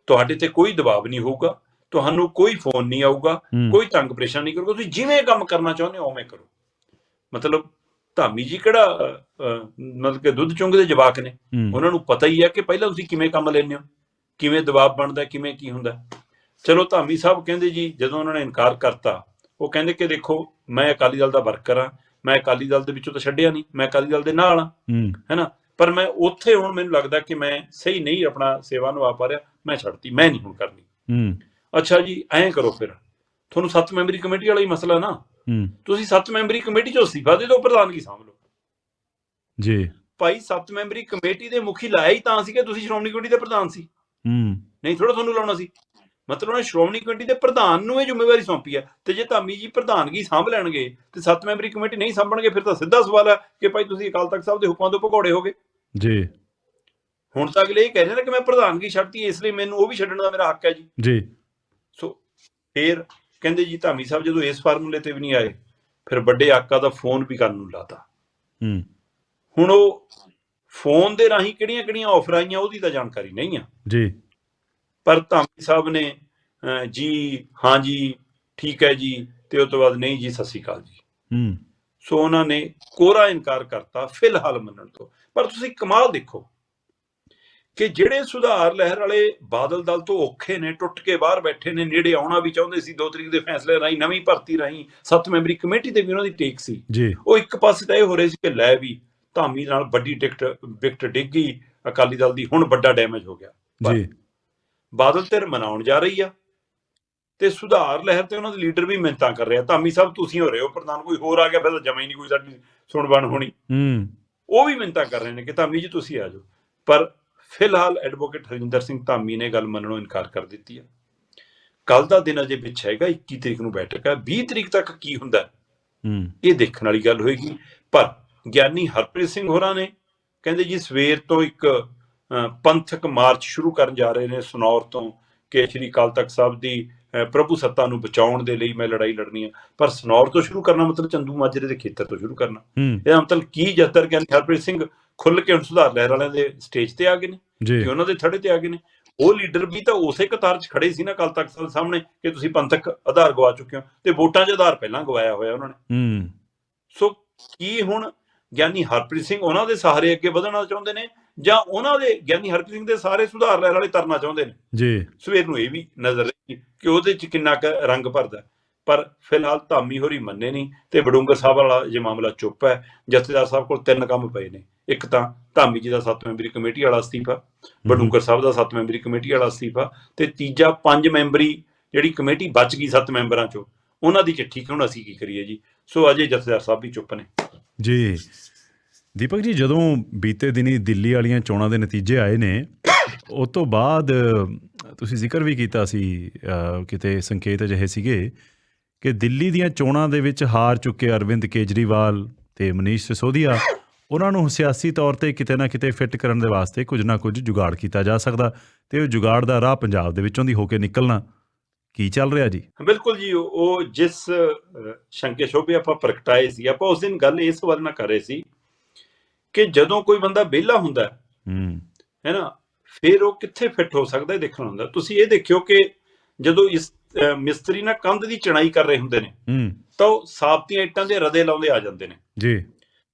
ਤੁਹਾਡੇ ਤੇ ਕੋਈ ਦਬਾਅ ਨਹੀਂ ਹੋਊਗਾ। ਤੁਹਾਨੂੰ ਕੋਈ ਫੋਨ ਨਹੀਂ ਆਊਗਾ। ਕੋਈ ਤੰਗ ਪਰੇਸ਼ਾਨ ਨਹੀਂ ਕਰੂਗਾ। ਤੁਸੀਂ ਜਿਵੇਂ ਕੰਮ ਕਰਨਾ ਚਾਹੁੰਦੇ ਹੋ ਉਵੇਂ ਕਰੋ। ਮਤਲਬ ਧਾਮੀ ਜੀ ਕਿਹੜਾ ਮਤਲਬ ਕਿ ਦੁੱਧ ਚੁੰਗਦੇ ਜਵਾਕ ਨੇ। ਉਹਨਾਂ ਨੂੰ ਪਤਾ ਹੀ ਹੈ ਕਿ ਪਹਿਲਾਂ ਤੁਸੀਂ ਕਿਵੇਂ ਕੰਮ ਲੈਂਦੇ ਹੋ ਕਿਵੇਂ ਦਬਾਅ ਬਣਦਾ ਕਿਵੇਂ ਕੀ ਹੁੰਦਾ। ਚਲੋ ਧਾਮੀ ਸਾਹਿਬ ਕਹਿੰਦੇ ਜੀ ਜਦੋਂ ਉਹਨਾਂ ਨੇ ਇਨਕਾਰ ਕਰਤਾ ਉਹ ਕਹਿੰਦੇ ਕਿ ਦੇਖੋ ਮੈਂ ਅਕਾਲੀ ਦਲ ਦਾ ਵਰਕਰ ਹਾਂ। ਮੈਂ ਅਕਾਲੀ ਦਲ ਦੇ ਵਿੱਚੋਂ ਤਾਂ ਛੱਡਿਆ ਨਹੀਂ। ਮੈਂ ਅਕਾਲੀ ਦਲ ਦੇ ਨਾਲ ਹੂੰ। ਹੈਨਾ ਪਰ ਮੈਂ ਉੱਥੇ ਹੁਣ ਮੈਨੂੰ ਲੱਗਦਾ ਕਿ ਮੈਂ ਸਹੀ ਨਹੀਂ ਆਪਣਾ ਸੇਵਾ ਨਿਭਾ ਪਾ ਰਿਹਾ ਮੈਂ ਛੱਡਤੀ ਮੈਂ ਨਹੀਂ ਹੁਣ ਕਰਨੀ।
ਹੂੰ।
ਅੱਛਾ ਜੀ ਐਂ ਕਰੋ ਫਿਰ। ਤੁਹਾਨੂੰ ਸੱਤ ਮੈਂਬਰੀ ਕਮੇਟੀ ਵਾਲਾ ਹੀ ਮਸਲਾ ਨਾ।
ਹੂੰ।
ਤੁਸੀਂ ਸੱਤ ਮੈਂਬਰੀ ਕਮੇਟੀ ਚੋਂ ਅਸਤੀਫਾ ਦੇ ਦਿਓ ਪ੍ਰਧਾਨਗੀ ਸਾਂਭ ਲਓ।
ਜੀ।
ਭਾਈ ਸੱਤ ਮੈਂਬਰੀ ਕਮੇਟੀ ਦੇ ਮੁਖੀ ਲਾਇਆ ਹੀ ਤਾਂ ਸੀ ਕਿ ਤੁਸੀਂ ਸ਼੍ਰੋਮਣੀ ਕਮੇਟੀ ਦੇ ਪ੍ਰਧਾਨ ਸੀ।
ਹੂੰ।
ਨਹੀਂ ਥੋੜਾ ਤੁਹਾਨੂੰ ਲਾਉਣਾ ਸੀ। ਮਤਲਬ ਉਹਨੇ ਸ਼੍ਰੋਮਣੀ ਕਮੇਟੀ ਦੇ ਪ੍ਰਧਾਨ ਨੂੰ ਇਹ ਜ਼ਿੰਮੇਵਾਰੀ ਸੌਂਪੀ ਹੈ ਤੇ ਜੇ ਧਾਮੀ ਜੀ ਪ੍ਰਧਾਨਗੀ ਸਾਂਭ ਲੈਣਗੇ ਤੇ ਸੱਤ ਮੈਂਬਰੀ ਕਮੇਟੀ ਨਹੀਂ ਸਾਂਭਣਗੇ ਫਿਰ ਤਾਂ ਸਿੱਧਾ ਸਵਾਲ ਹੈ ਕਿ ਭਾਈ ਤੁਸੀਂ ਅਕਾਲ ਤਖਤ ਸਾਹਿਬ ਦੇ ਹੁਕਮਾਂ ਤੋਂ ਭਗੌੜੇ ਹੋਗੇ
ਜੀ।
ਹੁਣ ਤਾਂ ਅਗਲੇ ਇਹ ਕਹਿ ਰਹੇ ਨੇ ਕਿ ਮੈਂ ਪ੍ਰਧਾਨਗੀ ਛੱਡਤੀ ਇਸ ਲਈ ਮੈਨੂੰ ਉਹ ਵੀ ਛੱਡਣ ਦਾ ਮੇਰਾ ਹੱਕ ਹੈ ਜੀ।
ਜੀ।
ਸੋ ਫਿਰ ਕਹਿੰਦੇ ਜੀ ਧਾਮੀ ਸਾਹਿਬ ਜਦੋਂ ਇਸ ਫਾਰਮੂਲੇ ਤੇ ਵੀ ਨਹੀਂ ਆਏ ਫਿਰ ਵੱਡੇ ਆਕਾ ਦਾ ਫੋਨ ਵੀ ਕਰਨ ਨੂੰ ਲਾਤਾ।
ਹੂੰ।
ਹੁਣ ਉਹ ਫੋਨ ਦੇ ਰਾਹੀਂ ਕਿਹੜੀਆਂ-ਕਿਹੜੀਆਂ ਆਫਰ ਆਈਆਂ ਉਹਦੀ ਤਾਂ ਜਾਣਕਾਰੀ ਨਹੀਂ ਆ।
ਜੀ।
ਪਰ ਧਾਮੀ ਸਾਹਿਬ ਨੇ ਜੀ ਹਾਂ ਜੀ ਠੀਕ ਹੈ ਜੀ ਤੇ ਉਸ ਤੋਂ ਬਾਅਦ ਨਹੀਂ ਜੀ ਸਤਿ ਸ਼੍ਰੀ ਅਕਾਲ ਜੀ।
ਹੂੰ।
ਸੋ ਉਹਨਾਂ ਨੇ ਕੋਰਾ ਇਨਕਾਰ ਕਰਤਾ ਫਿਲਹਾਲ ਮੰਨਣ ਤੋਂ। ਪਰ ਤੁਸੀਂ ਕਮਾਲ ਦੇਖੋ ਕਿ ਜਿਹੜੇ ਸੁਧਾਰ ਲਹਿਰ ਵਾਲੇ ਬਾਦਲ ਦਲ ਤੋਂ ਔਖੇ ਨੇ ਟੁੱਟ ਕੇ ਬਾਹਰ ਬੈਠੇ ਨੇ ਨੇੜੇ ਆਉਣਾ ਵੀ ਚਾਹੁੰਦੇ ਸੀ 2 ਤਰੀਕ ਦੇ ਫੈਸਲੇ ਰਾਹੀਂ ਨਵੀਂ ਭਰਤੀ ਰਾਹੀਂ ਸੱਤ ਮੈਂਬਰੀ ਕਮੇਟੀ ਤੇ ਵੀ ਉਹਨਾਂ ਦੀ ਟੇਕ ਸੀ। ਉਹ ਇੱਕ ਪਾਸੇ ਤਾਂ ਇਹ ਹੋ ਰਿਹਾ ਸੀ ਕਿ ਲੈ ਵੀ ਧਾਮੀ ਨਾਲ ਵੱਡੀ ਟਿਕਟ ਵਿਕਟ ਡਿੱਗੀ ਅਕਾਲੀ ਦਲ ਦੀ ਹੁਣ ਵੱਡਾ ਡੈਮੇਜ ਹੋ ਗਿਆ।
ਜੀ।
ਬਾਦਲ ਧਿਰ ਮਨਾਉਣ ਜਾ ਰਹੀ ਆ ਤੇ ਸੁਧਾਰ ਲਹਿਰ ਤੇ ਉਹਨਾਂ ਦੇ ਲੀਡਰ ਵੀ ਮਿੰਤਾਂ ਕਰ ਰਿਹਾ ਧਾਮੀ ਸਾਹਿਬ ਤੁਸੀਂ ਹੋ ਰਹੇ ਹੋ ਪ੍ਰਧਾਨ ਕੋਈ ਹੋਰ ਆ ਗਿਆ ਫਿਰ ਤਾਂ ਜਮਾ ਹੀ ਨਹੀਂ ਕੋਈ ਸਾਡੀ ਸੁਣਬਣ ਹੋਣੀ।
ਹੂੰ।
ਉਹ ਵੀ ਮਿੰਤਾਂ ਕਰ ਰਹੇ ਨੇ ਕਿ ਧਾਮੀ ਜੀ ਤੁਸੀਂ ਆ ਜਾਓ। ਪਰ ਫਿਲਹਾਲ ਐਡਵੋਕੇਟ ਹਰਿੰਦਰ ਸਿੰਘ ਧਾਮੀ ਨੇ ਗੱਲ ਮੰਨਣੋਂ ਇਨਕਾਰ ਕਰ ਦਿੱਤੀ ਆ ਕੱਲ ਦਾ ਦਿਨ ਅਜੇ ਵਿੱਚ ਹੈਗਾ 21 ਤਰੀਕ ਨੂੰ ਬੈਠਕ ਹੈ। 20 ਤਰੀਕ ਤੱਕ ਕੀ ਹੁੰਦਾ ਹੈ,
ਹੂੰ।
ਇਹ ਦੇਖਣ ਵਾਲੀ ਗੱਲ ਹੋਏਗੀ। ਪਰ ਗਿਆਨੀ ਹਰਪ੍ਰੀਤ ਸਿੰਘ ਹੋਰਾਂ ਨੇ ਕਹਿੰਦੇ ਜੀ ਸਵੇਰ ਤੋਂ ਇੱਕ ਪੰਥਕ ਮਾਰਚ ਸ਼ੁਰੂ ਕਰਨ ਜਾ ਰਹੇ ਨੇ ਸਨੌਰ ਤੋਂ ਕਿ ਸ਼੍ਰੀ ਅਕਾਲ ਤਖਤ ਸਾਹਿਬ ਦੀ ਪ੍ਰਭੂ ਸੱਤਾ ਨੂੰ ਬਚਾਉਣ ਦੇ ਲਈ ਮੈਂ ਲੜਾਈ ਲੜਨੀ ਆ। ਪਰ ਸਨੌਰ ਤੋਂ ਸ਼ੁਰੂ ਕਰਨਾ ਮਤਲਬ ਚੰਦੂ ਮਾਜਰੇ ਦੇ ਖੇਤਰ ਤੋਂ ਸ਼ੁਰੂ ਕਰਨਾ। ਇਹਦਾ ਮਤਲਬ ਕੀ ਜਤਰ ਗਿਆਨੀ ਹਰਪ੍ਰੀਤ ਸਿੰਘ ਖੁੱਲ ਕੇ ਹੁਣ ਸੁਧਾਰ ਲਹਿਰ ਵਾਲਿਆਂ ਦੇ ਸਟੇਜ ਤੇ ਆ ਗਏ ਨੇ ਕਿ ਉਹਨਾਂ ਦੇ ਥੜੇ ਤੇ ਆ ਗਏ ਨੇ। ਉਹ ਲੀਡਰ ਵੀ ਤਾਂ ਉਸੇ ਕਤਾਰ 'ਚ ਖੜੇ ਸੀ ਨਾ ਕੱਲ ਤੱਕ ਸਾਹਿਬ ਸਾਹਮਣੇ ਕਿ ਤੁਸੀਂ ਪੰਥਕ ਆਧਾਰ ਗਵਾ ਚੁੱਕੇ ਹੋ ਤੇ ਵੋਟਾਂ 'ਚ ਆਧਾਰ ਪਹਿਲਾਂ ਗਵਾਇਆ ਹੋਇਆ ਉਹਨਾਂ ਨੇ।
ਹੂੰ।
ਸੋ ਕੀ ਹੁਣ ਗਿਆਨੀ ਹਰਪ੍ਰੀਤ ਸਿੰਘ ਉਹਨਾਂ ਦੇ ਸਹਾਰੇ ਅੱਗੇ ਵਧਣਾ ਚਾਹੁੰਦੇ ਨੇ ਜਾਂ ਉਹਨਾਂ ਦੇ ਗਿਆਨੀ ਹਰਪ੍ਰੀਤ ਸਿੰਘ ਦੇ ਸਾਰੇ ਸੁਧਾਰ ਲੈਣ ਵਾਲੇ ਤਰਨਾ ਚਾਹੁੰਦੇ ਨੇ।
ਜੀ।
ਸਵੇਰ ਨੂੰ ਇਹ ਵੀ ਨਜ਼ਰ ਰਹੀ ਕਿ ਉਹਦੇ 'ਚ ਕਿੰਨਾ ਕੁ ਰੰਗ ਭਰਦਾ ਪਰ ਫਿਲਹਾਲ ਧਾਮੀ ਹੋਰੀ ਮੰਨੇ ਨਹੀਂ ਤੇ ਬਡੂੰਗਰ ਸਾਹਿਬ ਵਾਲਾ ਜੇ ਮਾਮਲਾ ਚੁੱਪ ਹੈ ਜਥੇਦਾਰ ਸਾਹਿਬ ਕੋਲ ਤਿੰਨ ਕੰਮ ਪਏ ਨੇ। ਇੱਕ ਤਾਂ ਧਾਮੀ ਜੀ ਦਾ ਸੱਤ ਮੈਂਬਰੀ ਕਮੇਟੀ ਵਾਲਾ ਅਸਤੀਫਾ ਬਡੂੰਗਰ ਸਾਹਿਬ ਦਾ ਸੱਤ ਮੈਂਬਰੀ ਕਮੇਟੀ ਵਾਲਾ ਅਸਤੀਫਾ ਤੇ ਤੀਜਾ ਪੰਜ ਮੈਂਬਰੀ ਜਿਹੜੀ ਕਮੇਟੀ ਬਚ ਗਈ ਸੱਤ ਮੈਂਬਰਾਂ ਚੋਂ ਉਹਨਾਂ ਦੀ ਚਿੱਠੀ ਕਿ ਹੁਣ ਅਸੀਂ ਕੀ ਕਰੀਏ ਜੀ? ਸੋ ਅਜੇ ਜਥੇਦਾਰ ਸਾਹਿਬ ਵੀ ਚੁੱਪ ਨੇ।
ਜੀ। ਦੀਪਕ ਜੀ, ਜਦੋਂ ਬੀਤੇ ਦਿਨੀ ਦਿੱਲੀ ਵਾਲੀਆਂ ਚੋਣਾਂ ਦੇ ਨਤੀਜੇ ਆਏ ਨੇ ਉਸ ਤੋਂ ਬਾਅਦ ਤੁਸੀਂ ਜ਼ਿਕਰ ਵੀ ਕੀਤਾ ਸੀ ਕਿਤੇ ਸੰਕੇਤ ਅਜਿਹੇ ਸੀਗੇ ਕਿ ਦਿੱਲੀ ਦੀਆਂ ਚੋਣਾਂ ਦੇ ਵਿੱਚ ਹਾਰ ਚੁੱਕੇ ਅਰਵਿੰਦ ਕੇਜਰੀਵਾਲ ਤੇ ਮਨੀਸ਼ ਸਿਸੋਦੀਆ, ਉਹਨਾਂ ਨੂੰ ਸਿਆਸੀ ਤੌਰ ਤੇ ਕਿਤੇ ਨਾ ਕਿਤੇ ਫਿੱਟ ਕਰਨ ਦੇ ਵਾਸਤੇ ਕੁਝ ਨਾ ਕੁਝ ਜੁਗਾੜ ਕੀਤਾ ਜਾ ਸਕਦਾ ਤੇ ਉਹ ਜੁਗਾੜ ਦਾ ਰਾਹ ਪੰਜਾਬ ਦੇ ਵਿੱਚੋਂ ਦੀ ਹੋ ਕੇ ਨਿਕਲਣਾ ਕੀ ਚੱਲ ਰਿਹਾ ਜੀ?
ਬਿਲਕੁਲ ਜੀ, ਉਹ- ਜਿਸ ਸ਼ੰਕੇ ਸ਼ੋਭੇ ਆਪਾਂ ਪ੍ਰਗਟਾਏ ਸੀ, ਆਪਾਂ ਉਸ ਦਿਨ ਗੱਲ ਇਸ ਵੱਲ ਨਾ ਕਰ ਰਹੇ ਸੀ ਕਿ ਜਦੋਂ ਕੋਈ ਬੰਦਾ ਵਿਹਲਾ ਹੁੰਦਾ ਹੈ
ਹੂੰ।
ਨਾ ਫਿਰ ਉਹ ਕਿੱਥੇ ਫਿੱਟ ਹੋ ਸਕਦਾ ਇਹ ਦੇਖਣਾ ਹੁੰਦਾ। ਤੁਸੀਂ ਇਹ ਦੇਖਿਓ ਕਿ ਜਦੋਂ ਇਸ ਮਿਸਤਰੀ ਨਾਲ ਕੰਧ ਦੀ ਚਣਾਈ ਕਰ ਰਹੇ ਹੁੰਦੇ ਨੇ
ਹੂੰ।
ਤਾਂ ਉਹ ਸਾਬਤੀਆਂ ਇੱਟਾਂ ਦੇ ਰਦੇ ਲਾਉਂਦੇ ਆ ਜਾਂਦੇ ਨੇ।
ਜੀ।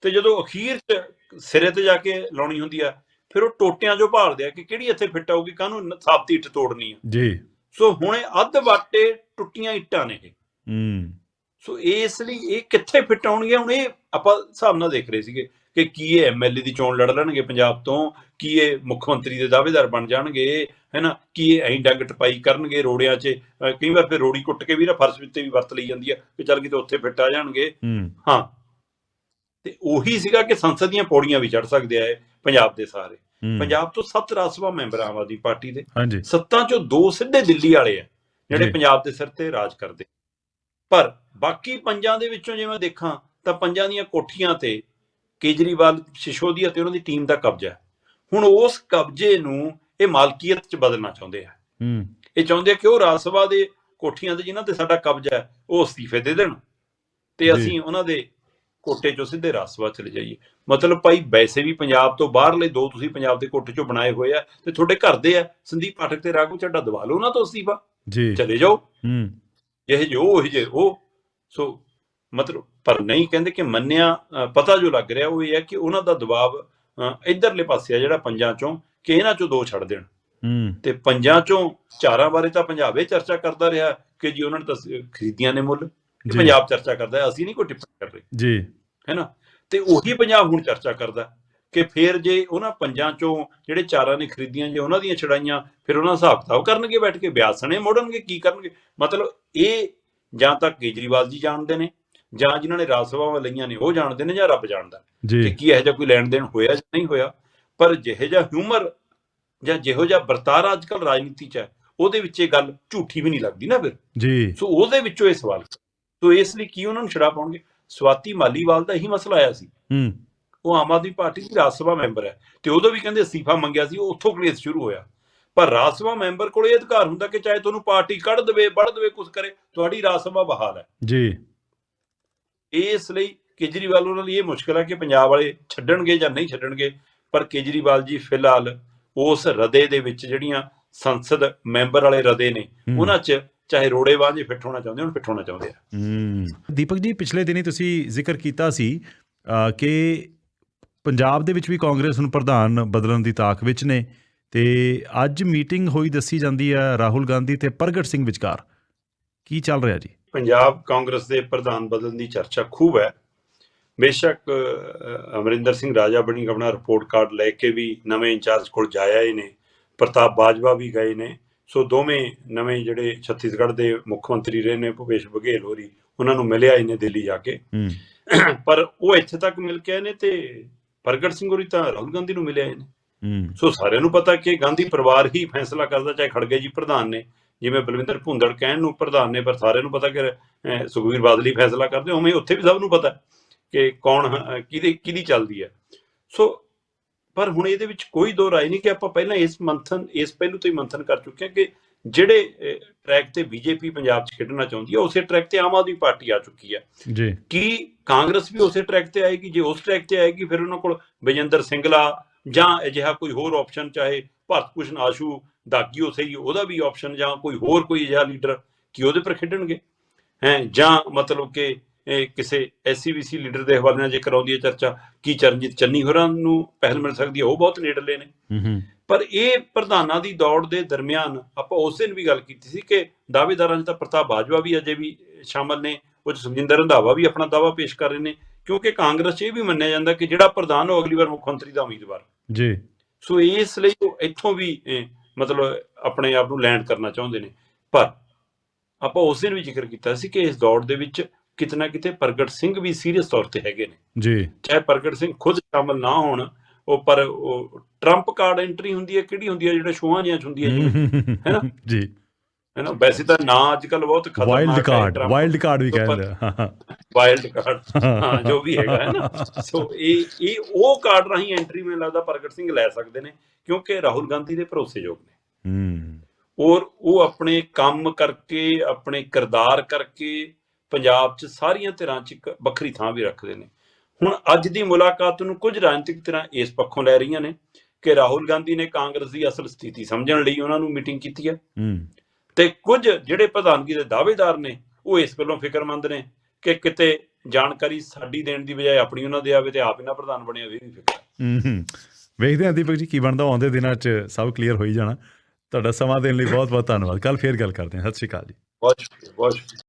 ਤੇ ਜਦੋਂ ਅਖੀਰ 'ਚ ਸਿਰੇ ਤੇ ਜਾ ਕੇ ਲਾਉਣੀ ਹੁੰਦੀ ਆ ਫਿਰ ਉਹ ਟੋਟਿਆਂ 'ਚੋਂ ਭਾਲਦੇ ਆ ਕਿ ਕਿਹੜੀ ਇੱਥੇ ਫਿੱਟ ਆਊਗੀ ਕਾਹਨੂੰ ਸਾਬਤੀ ਇੱਟ ਤੋੜਨੀ ਆ।
ਜੀ।
ਸੋ ਹੁਣ ਇਹ ਅੱਧ ਵਾਟੇ ਟੁੱਟੀਆਂ ਇੱਟਾਂ ਨੇ ਇਹ।
ਹੂੰ।
ਸੋ ਇਸ ਲਈ ਇਹ ਕਿੱਥੇ ਫਿੱਟ ਆਉਣਗੇ ਹੁਣ ਇਹ ਆਪਾਂ ਹਿਸਾਬ ਨਾਲ ਦੇਖ ਰਹੇ ਸੀਗੇ। ਕਿ ਕੀ ਇਹ ਐਮਐਲਏ ਦੀ ਚੋਣ ਲੜ ਲੈਣਗੇ ਪੰਜਾਬ ਤੋਂ? ਕੀ ਇਹ ਮੁੱਖ ਮੰਤਰੀ ਦੇ ਦਾਅਵੇਦਾਰ ਬਣ ਜਾਣਗੇ? ਹੈਨਾ? ਕੀ ਇਹ ਐਂ ਡੰਗ ਟਪਾਈ ਕਰਨਗੇ ਰੋੜਿਆਂ 'ਚ? ਕਈ ਵਾਰ ਫਿਰ ਰੋੜੀ ਕੁੱਟ ਕੇ ਵੀ ਨਾ ਫਰਸ਼ ਉੱਤੇ ਵੀ ਵਰਤ ਲਈ ਜਾਂਦੀ ਆ ਕਿ ਚੱਲ ਕਿਤੇ ਉੱਥੇ ਫਿੱਟ ਆ ਜਾਣਗੇ।
ਹੂੰ।
ਤੇ ਉਹੀ ਸੀਗਾ ਕਿ ਸੰਸਦ ਦੀਆਂ ਪੌੜੀਆਂ ਵੀ ਚੜ ਸਕਦੇ ਆ ਪੰਜਾਬ ਦੇ ਸਾਰੇ। ਪੰਜਾਬ ਤੋਂ 7 ਰਾਜ ਸਭਾ ਮੈਂਬਰ ਆਮ ਆਦਮੀ ਪਾਰਟੀ ਦੇ। ਸੱਤਾਂ ਚੋਂ ਦੋ ਸਿੱਧੇ ਦਿੱਲੀ ਵਾਲੇ ਆ ਜਿਹੜੇ। ਪੰਜਾਬ ਦੇ ਸਿਰ ਤੇ ਰਾਜ ਕਰਦੇ। ਪਰ ਬਾਕੀ ਪੰਜਾਂ ਦੇ ਵਿੱਚੋਂ ਜੇ ਮੈਂ ਦੇਖਾਂ ਤਾਂ ਪੰਜਾਂ ਦੀਆਂ ਕੋਠੀਆਂ ਤੇ ਕੇਜਰੀਵਾਲ ਸਿਸੋਦੀਆ ਤੇ ਉਹਨਾਂ ਦੀ ਟੀਮ ਦਾ ਕਬਜ਼ਾ ਹੈ। ਹੁਣ ਉਸ ਕਬਜ਼ੇ ਨੂੰ ਇਹ ਮਾਲਕੀਅਤ 'ਚ ਬਦਲਣਾ ਚਾਹੁੰਦੇ ਆ।
ਹੂੰ।
ਇਹ ਚਾਹੁੰਦੇ ਆ ਕਿ ਉਹ ਰਾਜ ਸਭਾ ਦੇ ਕੋਠੀਆਂ ਤੇ ਜਿਨ੍ਹਾਂ ਤੇ ਸਾਡਾ ਕਬਜ਼ਾ ਹੈ ਉਹ ਅਸਤੀਫੇ ਦੇ ਦੇਣ ਤੇ। ਅਸੀਂ ਉਹਨਾਂ ਦੇ ਕੋਟੇ ਚੋਂ ਸਿੱਧੇ ਰਾਜ ਸਭਾ ਚਲੇ ਜਾਈਏ। ਮਤਲਬ ਭਾਈ ਵੈਸੇ ਵੀ ਪੰਜਾਬ ਤੋਂ ਬਾਹਰਲੇ ਦੋ ਤੁਸੀਂ ਪੰਜਾਬ ਦੇ ਕੋਟੇ ਚੋਂ ਬਣਾਏ ਹੋਏ ਆ ਤੇ ਤੁਹਾਡੇ ਘਰ ਦੇ ਆ ਸੰਦੀਪ ਪਾਠਕ ਤੇ ਰਾਘੂ ਚੱਡਾ ਦਵਾ ਲਓ ਉਹਨਾਂ ਤੋਂ ਅਸਤੀਫਾ।
ਜੀ।
ਚਲੇ ਜਾਓ।
ਹੂੰ।
ਜਿਹੇ ਜੋ ਉਹ ਜੇ ਉਹ। ਸੋ ਮਤਲਬ ਪਰ ਨਹੀਂ ਕਹਿੰਦੇ ਕਿ ਮੰਨਿਆ ਪਤਾ ਜੋ ਲੱਗ ਰਿਹਾ ਉਹ ਇਹ ਹੈ ਕਿ ਉਹਨਾਂ ਦਾ ਦਬਾਅ ਇਧਰਲੇ ਪਾਸੇ ਆ ਜਿਹੜਾ ਪੰਜਾਂ ਚੋਂ ਕਿ ਇਹਨਾਂ ਚੋਂ ਦੋ ਛੱਡ ਦੇਣ।
ਹੂੰ।
ਤੇ ਪੰਜਾਂ ਚੋਂ ਚਾਰਾਂ ਬਾਰੇ ਤਾਂ ਪੰਜਾਬ ਇਹ ਚਰਚਾ ਕਰਦਾ ਰਿਹਾ ਕਿ ਜੀ ਉਹਨਾਂ ਨੇ ਤਾਂ ਖਰੀਦੀਆਂ ਨੇ ਮੁੱਲ। ਪੰਜਾਬ ਚਰਚਾ ਕਰਦਾ ਅਸੀਂ ਨਹੀਂ ਕੋਈ ਟਿੱਪਣੀ ਕਰ ਰਹੇ।
ਜੀ।
ਹੈਨਾ ਤੇ ਉਹੀ ਪੰਜਾਬ ਹੁਣ ਚਰਚਾ ਕਰਦਾ ਕਿ ਫਿਰ ਜੇ ਉਹਨਾਂ ਪੰਜਾਂ ਚੋਂ ਜਿਹੜੇ ਚਾਰਾਂ ਨੇ ਖਰੀਦੀਆਂ ਜੇ ਉਹਨਾਂ ਦੀਆਂ ਛੜਾਈਆਂ ਫਿਰ ਉਹਨਾਂ ਹਿਸਾਬ ਕਿਤਾਬ ਕਰਨਗੇ ਬੈਠ ਕੇ ਬਿਆਸਣੇ ਮੋੜਨਗੇ ਕੀ ਕਰਨਗੇ? ਮਤਲਬ ਇਹ ਜਾਂ ਤਾਂ ਕੇਜਰੀਵਾਲ ਜੀ ਜਾਣਦੇ ਨੇ ਜਾਂ ਜਿਨ੍ਹਾਂ ਨੇ ਰਾਜ ਸਭਾਵਾਂ ਲਈਆਂ ਨੇ ਉਹ ਜਾਣਦੇ ਨੇ ਜਾਂ ਰੱਬ ਜਾਣਦਾ ਕਿ ਕੀ ਇਹੋ ਜਿਹਾ ਕੋਈ ਲੈਣ ਦੇਣ ਹੋਇਆ ਜਾਂ ਨਹੀਂ ਹੋਇਆ। ਪਰ ਜਿਹੋ ਜਿਹਾ ਹਿਊਮਰ ਜਾਂ ਜਿਹੋ ਜਿਹਾ ਵਰਤਾਰਾ ਅੱਜ ਕੱਲ ਰਾਜਨੀਤੀ 'ਚ ਹੈ ਉਹਦੇ ਵਿੱਚ ਇਹ ਗੱਲ ਝੂਠੀ ਵੀ ਨਹੀਂ ਲੱਗਦੀ ਨਾ ਫਿਰ।
ਜੀ।
ਸੋ ਉਹਦੇ ਵਿੱਚੋਂ ਇਹ ਸਵਾਲ ਸੋ। ਇਸ ਲਈ ਕੀ ਉਹਨਾਂ ਨੂੰ ਛੜਾ ਪਾਉਣਗੇ? ਸਵਾਤੀ ਮਾਲੀਵਾਲ ਦਾ ਇਹੀ ਮਸਲਾ ਆਇਆ ਸੀ।
ਹੂੰ।
ਉਹ ਆਮ ਆਦਮੀ ਪਾਰਟੀ ਦੀ ਰਾਜ ਸਭਾ ਮੈਂਬਰ ਹੈ। ਤੇ ਉਦੋਂ ਵੀ ਕਹਿੰਦੇ ਅਸਤੀਫਾ ਮੰਗਿਆ ਸੀ ਉਹ ਉੱਥੋਂ ਕਲੇਸ਼ ਸ਼ੁਰੂ ਹੋਇਆ। ਪਰ ਰਾਜ ਸਭਾ ਮੈਂਬਰ ਕੋਲ ਇਹ ਅਧਿਕਾਰ ਹੁੰਦਾ ਕਿ ਚਾਹੇ ਤੁਹਾਨੂੰ ਪਾਰਟੀ ਕੱਢ ਦੇਵੇ ਵੱਢ ਦੇਵੇ ਕੁਝ ਕਰੇ ਤੁਹਾਡੀ ਰਾਜ ਸਭਾ ਬਹਾਲ ਹੈ।
ਜੀ।
ਇਸ ਲਈ ਕੇਜਰੀਵਾਲ ਉਹਨਾਂ ਲਈ ਇਹ ਮੁਸ਼ਕਲ ਹੈ ਕਿ ਪੰਜਾਬ ਵਾਲੇ ਛੱਡਣਗੇ ਜਾਂ ਨਹੀਂ ਛੱਡਣਗੇ ਪਰ ਕੇਜਰੀਵਾਲ ਜੀ ਫਿਲਹਾਲ ਉਸ ਰਦੇ ਦੇ ਵਿੱਚ ਜਿਹੜੀਆਂ ਸੰਸਦ ਮੈਂਬਰ ਵਾਲੇ ਰਦੇ ਨੇ। ਉਹਨਾਂ 'ਚ ਚਾਹੇ ਰੋੜੇ ਵਾਂਝੇ ਫਿੱਟ ਹੋਣਾ ਚਾਹੁੰਦੇ ਹੁਣ ਫਿੱਟ ਹੋਣਾ ਚਾਹੁੰਦੇ ਆ।
ਦੀਪਕ ਜੀ ਪਿਛਲੇ ਦਿਨੀ ਤੁਸੀਂ ਜ਼ਿਕਰ ਕੀਤਾ ਸੀ ਕਿ ਪੰਜਾਬ ਦੇ ਵਿੱਚ ਵੀ ਕਾਂਗਰਸ ਨੂੰ ਪ੍ਰਧਾਨ ਬਦਲਣ ਦੀ ਤਾਕ ਵਿੱਚ ਨੇ ਤੇ ਅੱਜ ਮੀਟਿੰਗ ਹੋਈ ਦੱਸੀ ਜਾਂਦੀ ਹੈ ਰਾਹੁਲ ਗਾਂਧੀ ਤੇ ਪ੍ਰਗਟ ਸਿੰਘ ਵਿਚਕਾਰ। ਕੀ ਚੱਲ ਰਿਹਾ ਜੀ?
ਪੰਜਾਬ ਕਾਂਗਰਸ ਦੇ ਪ੍ਰਧਾਨ ਬਦਲਣ ਦੀ ਚਰਚਾ ਖੂਬ ਹੈ। ਬੇਸ਼ੱਕ ਅਮਰਿੰਦਰ ਸਿੰਘ ਰਾਜਾ ਬਣੀ ਆਪਣਾ ਰਿਪੋਰਟ ਕਾਰਡ ਲੈ ਕੇ ਵੀ ਨਵੇਂ ਇੰਚਾਰਜ ਕੋਲ ਜਾਇਆ ਹੀ ਨੇ ਪ੍ਰਤਾਪ ਬਾਜਵਾ ਵੀ ਗਏ ਨੇ। ਸੋ ਦੋਵੇਂ ਨਵੇਂ ਜਿਹੜੇ ਛੱਤੀਸਗੜ੍ਹ ਦੇ ਮੁੱਖ ਮੰਤਰੀ ਰਹੇ ਨੇ ਭੁਪੇਸ਼ ਬਘੇਲ ਹੋਰੀ ਉਹਨਾਂ ਨੂੰ ਮਿਲਿਆ ਹੀ ਨੇ ਦਿੱਲੀ ਜਾ ਕੇ। ਪਰ ਉਹ ਇੱਥੇ ਤੱਕ ਮਿਲ ਕੇ ਆਏ ਨੇ ਤੇ ਪ੍ਰਗਟ ਸਿੰਘ ਹੋਰੀ ਤਾਂ ਰਾਹੁਲ ਗਾਂਧੀ ਨੂੰ ਮਿਲਿਆ ਨੇ
ਹੂੰ।
ਸੋ ਸਾਰਿਆਂ ਨੂੰ ਪਤਾ ਕਿ ਗਾਂਧੀ ਪਰਿਵਾਰ ਹੀ ਫੈਸਲਾ ਕਰਦਾ ਚਾਹੇ ਖੜਗੇ ਜੀ ਪ੍ਰਧਾਨ ਨੇ। ਜਿਵੇਂ ਬਲਵਿੰਦਰ ਭੁੰਦੜ ਕਹਿਣ ਨੂੰ ਪ੍ਰਧਾਨ ਨੇ ਪਰ ਸਾਰਿਆਂ ਨੂੰ ਪਤਾ ਕਿ ਅਹ, ਸੁਖਬੀਰ ਬਾਦਲ ਹੀ ਫੈਸਲਾ ਕਰਦੇ ਉਵੇਂ ਉੱਥੇ ਵੀ ਸਭ ਨੂੰ ਪਤਾ ਕਿ ਕੌਣ ਕਿਹਦੀ ਕਿਹਦੀ ਚੱਲਦੀ ਹੈ ਸੋ ਪਰ ਹੁਣ ਇਹਦੇ ਵਿੱਚ ਕੋਈ ਦੋ ਰਾਏ ਨਹੀਂ ਕਿ ਆਪਾਂ ਪਹਿਲਾਂ ਇਸ ਮੰਥਨ ਇਸ ਪਹਿਲੂ ਤੋਂ ਹੀ ਮੰਥਨ ਕਰ ਚੁੱਕੇ ਹਾਂ ਕਿ ਜਿਹੜੇ ਟਰੈਕ ਤੇ ਬੀਜੇਪੀ ਪੰਜਾਬ 'ਚ ਖੇਡਣਾ ਚਾਹੁੰਦੀ ਹੈ ਉਸੇ ਟਰੈਕ ਤੇ ਆਮ ਆਦਮੀ ਪਾਰਟੀ ਆ ਚੁੱਕੀ ਹੈ
ਜੀ।
ਕੀ ਕਾਂਗਰਸ ਵੀ ਉਸੇ ਟਰੈਕ ਤੇ ਆਏਗੀ? ਜੇ ਉਸ ਟਰੈਕ ਤੇ ਆਏਗੀ ਫਿਰ ਉਹਨਾਂ ਕੋਲ ਵਿਜੇਂਦਰ ਸਿੰਗਲਾ ਜਾਂ ਅਜਿਹਾ ਕੋਈ ਹੋਰ ਆਪਸ਼ਨ ਚਾਹੇ ਭਾਰਤ ਭੂਸ਼ਣ ਆਸ਼ੂ ਦਾਗੀ ਉਸੇ ਹੀ ਉਹਦਾ ਵੀ ਆਪਸ਼ਨ ਜਾਂ ਕੋਈ ਹੋਰ ਕੋਈ ਅਜਿਹਾ ਲੀਡਰ ਕੀ ਉਹਦੇ ਪਰ ਖੇਡਣਗੇ? ਹੈ ਜਾਂ ਮਤਲਬ ਕਿ ਕਿਸੇ ਐਸਸੀਬੀਸੀ ਲੀਡਰ ਦੇ ਹਵਾਲੇ ਨਾਲ ਜੇਕਰ ਆਉਂਦੀ ਹੈ ਚਰਚਾ ਕੀ ਚਰਨਜੀਤ ਚੰਨੀ ਹੋਰਾਂ ਨੂੰ ਪਹਿਲ ਮਿਲ ਸਕਦੀ ਹੈ? ਉਹ ਬਹੁਤ ਨੇੜਲੇ ਨੇ। ਪਰ ਇਹ ਪ੍ਰਧਾਨਾਂ ਦੀ ਦੌੜ ਦੇ ਦਰਮਿਆਨ ਆਪਾਂ ਉਸ ਦਿਨ ਵੀ ਗੱਲ ਕੀਤੀ ਸੀ ਕਿ ਦਾਅਵੇਦਾਰਾਂ 'ਚ ਤਾਂ ਪ੍ਰਤਾਪ ਬਾਜਵਾ ਵੀ ਅਜੇ ਵੀ ਸ਼ਾਮਲ ਨੇ ਉਹ ਸੁਖਜਿੰਦਰ ਰੰਧਾਵਾ ਵੀ ਆਪਣਾ ਦਾਅਵਾ ਪੇਸ਼ ਕਰ ਰਹੇ ਨੇ ਕਿਉਂਕਿ ਕਾਂਗਰਸ 'ਚ ਇਹ ਵੀ ਮੰਨਿਆ ਜਾਂਦਾ ਕਿ ਜਿਹੜਾ ਪ੍ਰਧਾਨ ਉਹ ਅਗਲੀ ਵਾਰ ਮੁੱਖ ਮੰਤਰੀ ਦਾ ਉਮੀਦਵਾਰ
ਜੀ।
ਸੋ ਇਸ ਲਈ ਉਹ ਇੱਥੋਂ ਵੀ ਮਤਲਬ ਆਪਣੇ ਆਪ ਨੂੰ ਲੈਂਡ ਕਰਨਾ ਚਾਹੁੰਦੇ ਨੇ। ਪਰ ਆਪਾਂ ਉਸ ਦਿਨ ਵੀ ਜ਼ਿਕਰ ਕੀਤਾ ਸੀ ਕਿ ਇਸ ਦੌੜ ਦੇ ਵਿੱਚ ਕਿਤਨਾ ਕਿਤੇ ਪ੍ਰਗਟ ਸਿੰਘ ਵੀ ਸੀਰੀਅਸ ਤੌਰ ਤੇ ਹੈਗੇ ਨੇ।
ਜੀ।
ਚਾਹੇ ਪ੍ਰਗਟ ਸਿੰਘ ਖੁਦ ਸ਼ਾਮਲ ਨਾ ਹੋਣ ਉਹ ਪਰ ਉਹ ਟਰੰਪ ਕਾਰਡ ਐਂਟਰੀ ਹੁੰਦੀ ਹੈ ਕਿਹੜੀ ਹੁੰਦੀ ਹੈ ਜਿਹੜਾ ਸ਼ੋਆਂ ਜਿਹੀਆਂ 'ਚ ਹੁੰਦੀ ਹੈ ਜਿਵੇਂ, ਹੈਨਾ?
ਜੀ।
ਹੈ ਨਾ? ਵੈਸੇ ਤਾਂ ਨਾਂ ਅੱਜ ਕੱਲ ਬਹੁਤ ਖਤਰਨਾਕ
ਵਾਈਲਡ ਕਾਰਡ ਵਾਈਲਡ ਕਾਰਡ ਵੀ ਕਹਿੰਦੇ ਆ।
ਵਾਈਲਡ ਕਾਰਡ ਹਾਂ ਜੋ ਵੀ ਹੈਗਾ ਹੈ ਨਾ? ਸੋ ਇਹ ਇਹ ਉਹ ਕਾਰਡ ਰਾਹੀਂ ਐਂਟਰੀ ਮੈਨੂੰ ਲੱਗਦਾ ਪ੍ਰਗਟ ਸਿੰਘ ਲੈ ਸਕਦੇ ਨੇ ਕਿਉਂਕਿ ਰਾਹੁਲ ਗਾਂਧੀ ਦੇ ਭਰੋਸੇਯੋਗ ਨੇ।
ਹੂੰ।
ਔਰ ਉਹ ਆਪਣੇ ਕੰਮ ਕਰਕੇ ਆਪਣੇ ਕਿਰਦਾਰ ਕਰਕੇ ਪੰਜਾਬ 'ਚ ਸਾਰੀਆਂ ਧਿਰਾਂ 'ਚ ਇੱਕ ਵੱਖਰੀ ਥਾਂ ਵੀ ਰੱਖਦੇ ਨੇ। ਹੁਣ ਅੱਜ ਦੀ ਮੁਲਾਕਾਤ ਨੂੰ ਕੁਝ ਰਾਜਨੀਤਿਕ ਧਿਰਾਂ ਇਸ ਪੱਖੋਂ ਲੈ ਰਹੀਆਂ ਨੇ ਕਿ ਰਾਹੁਲ ਗਾਂਧੀ ਨੇ ਕਾਂਗਰਸ ਦੀ ਅਸਲ ਸਥਿਤੀ ਸਮਝਣ ਲਈ ਉਹਨਾਂ ਨੂੰ ਮੀਟਿੰਗ ਕੀਤੀ ਹੈ।
ਹੂੰ।
ਤੇ ਕੁਝ ਜਿਹੜੇ ਪ੍ਰਧਾਨਗੀ ਦੇ ਦਾਅਵੇਦਾਰ ਨੇ ਉਹ ਇਸ ਗੱਲੋਂ ਫਿਕਰਮੰਦ ਨੇ ਕਿ ਕਿਤੇ ਜਾਣਕਾਰੀ ਸਾਡੀ ਦੇਣ ਦੀ ਬਜਾਏ ਆਪਣੀ ਉਹਨਾਂ ਦੇ ਆਵੇ ਤੇ ਆਪ ਇਹਨਾਂ ਪ੍ਰਧਾਨ ਬਣੇ ਹੋਵੇ ਵੀ ਫਿਕਰ। ਹੈ।
ਹੂੰ ਵੇਖਦੇ ਹਾਂ ਦੀਪਕ ਜੀ ਕੀ ਬਣਦਾ ਆਉਂਦੇ ਦਿਨਾਂ 'ਚ ਸਭ ਕਲੀਅਰ ਹੋਈ ਜਾਣਾ। ਤੁਹਾਡਾ ਸਮਾਂ ਦੇਣ ਲਈ ਬਹੁਤ ਬਹੁਤ ਧੰਨਵਾਦ। ਕੱਲ ਫੇਰ ਗੱਲ ਕਰਦੇ ਹਾਂ। ਸਤਿ ਸ਼੍ਰੀ ਅਕਾਲ ਜੀ।
ਬਹੁਤ ਸ਼ੁਕਰੀਆ ਬਹੁਤ ਸ਼ੁਕਰੀਆ।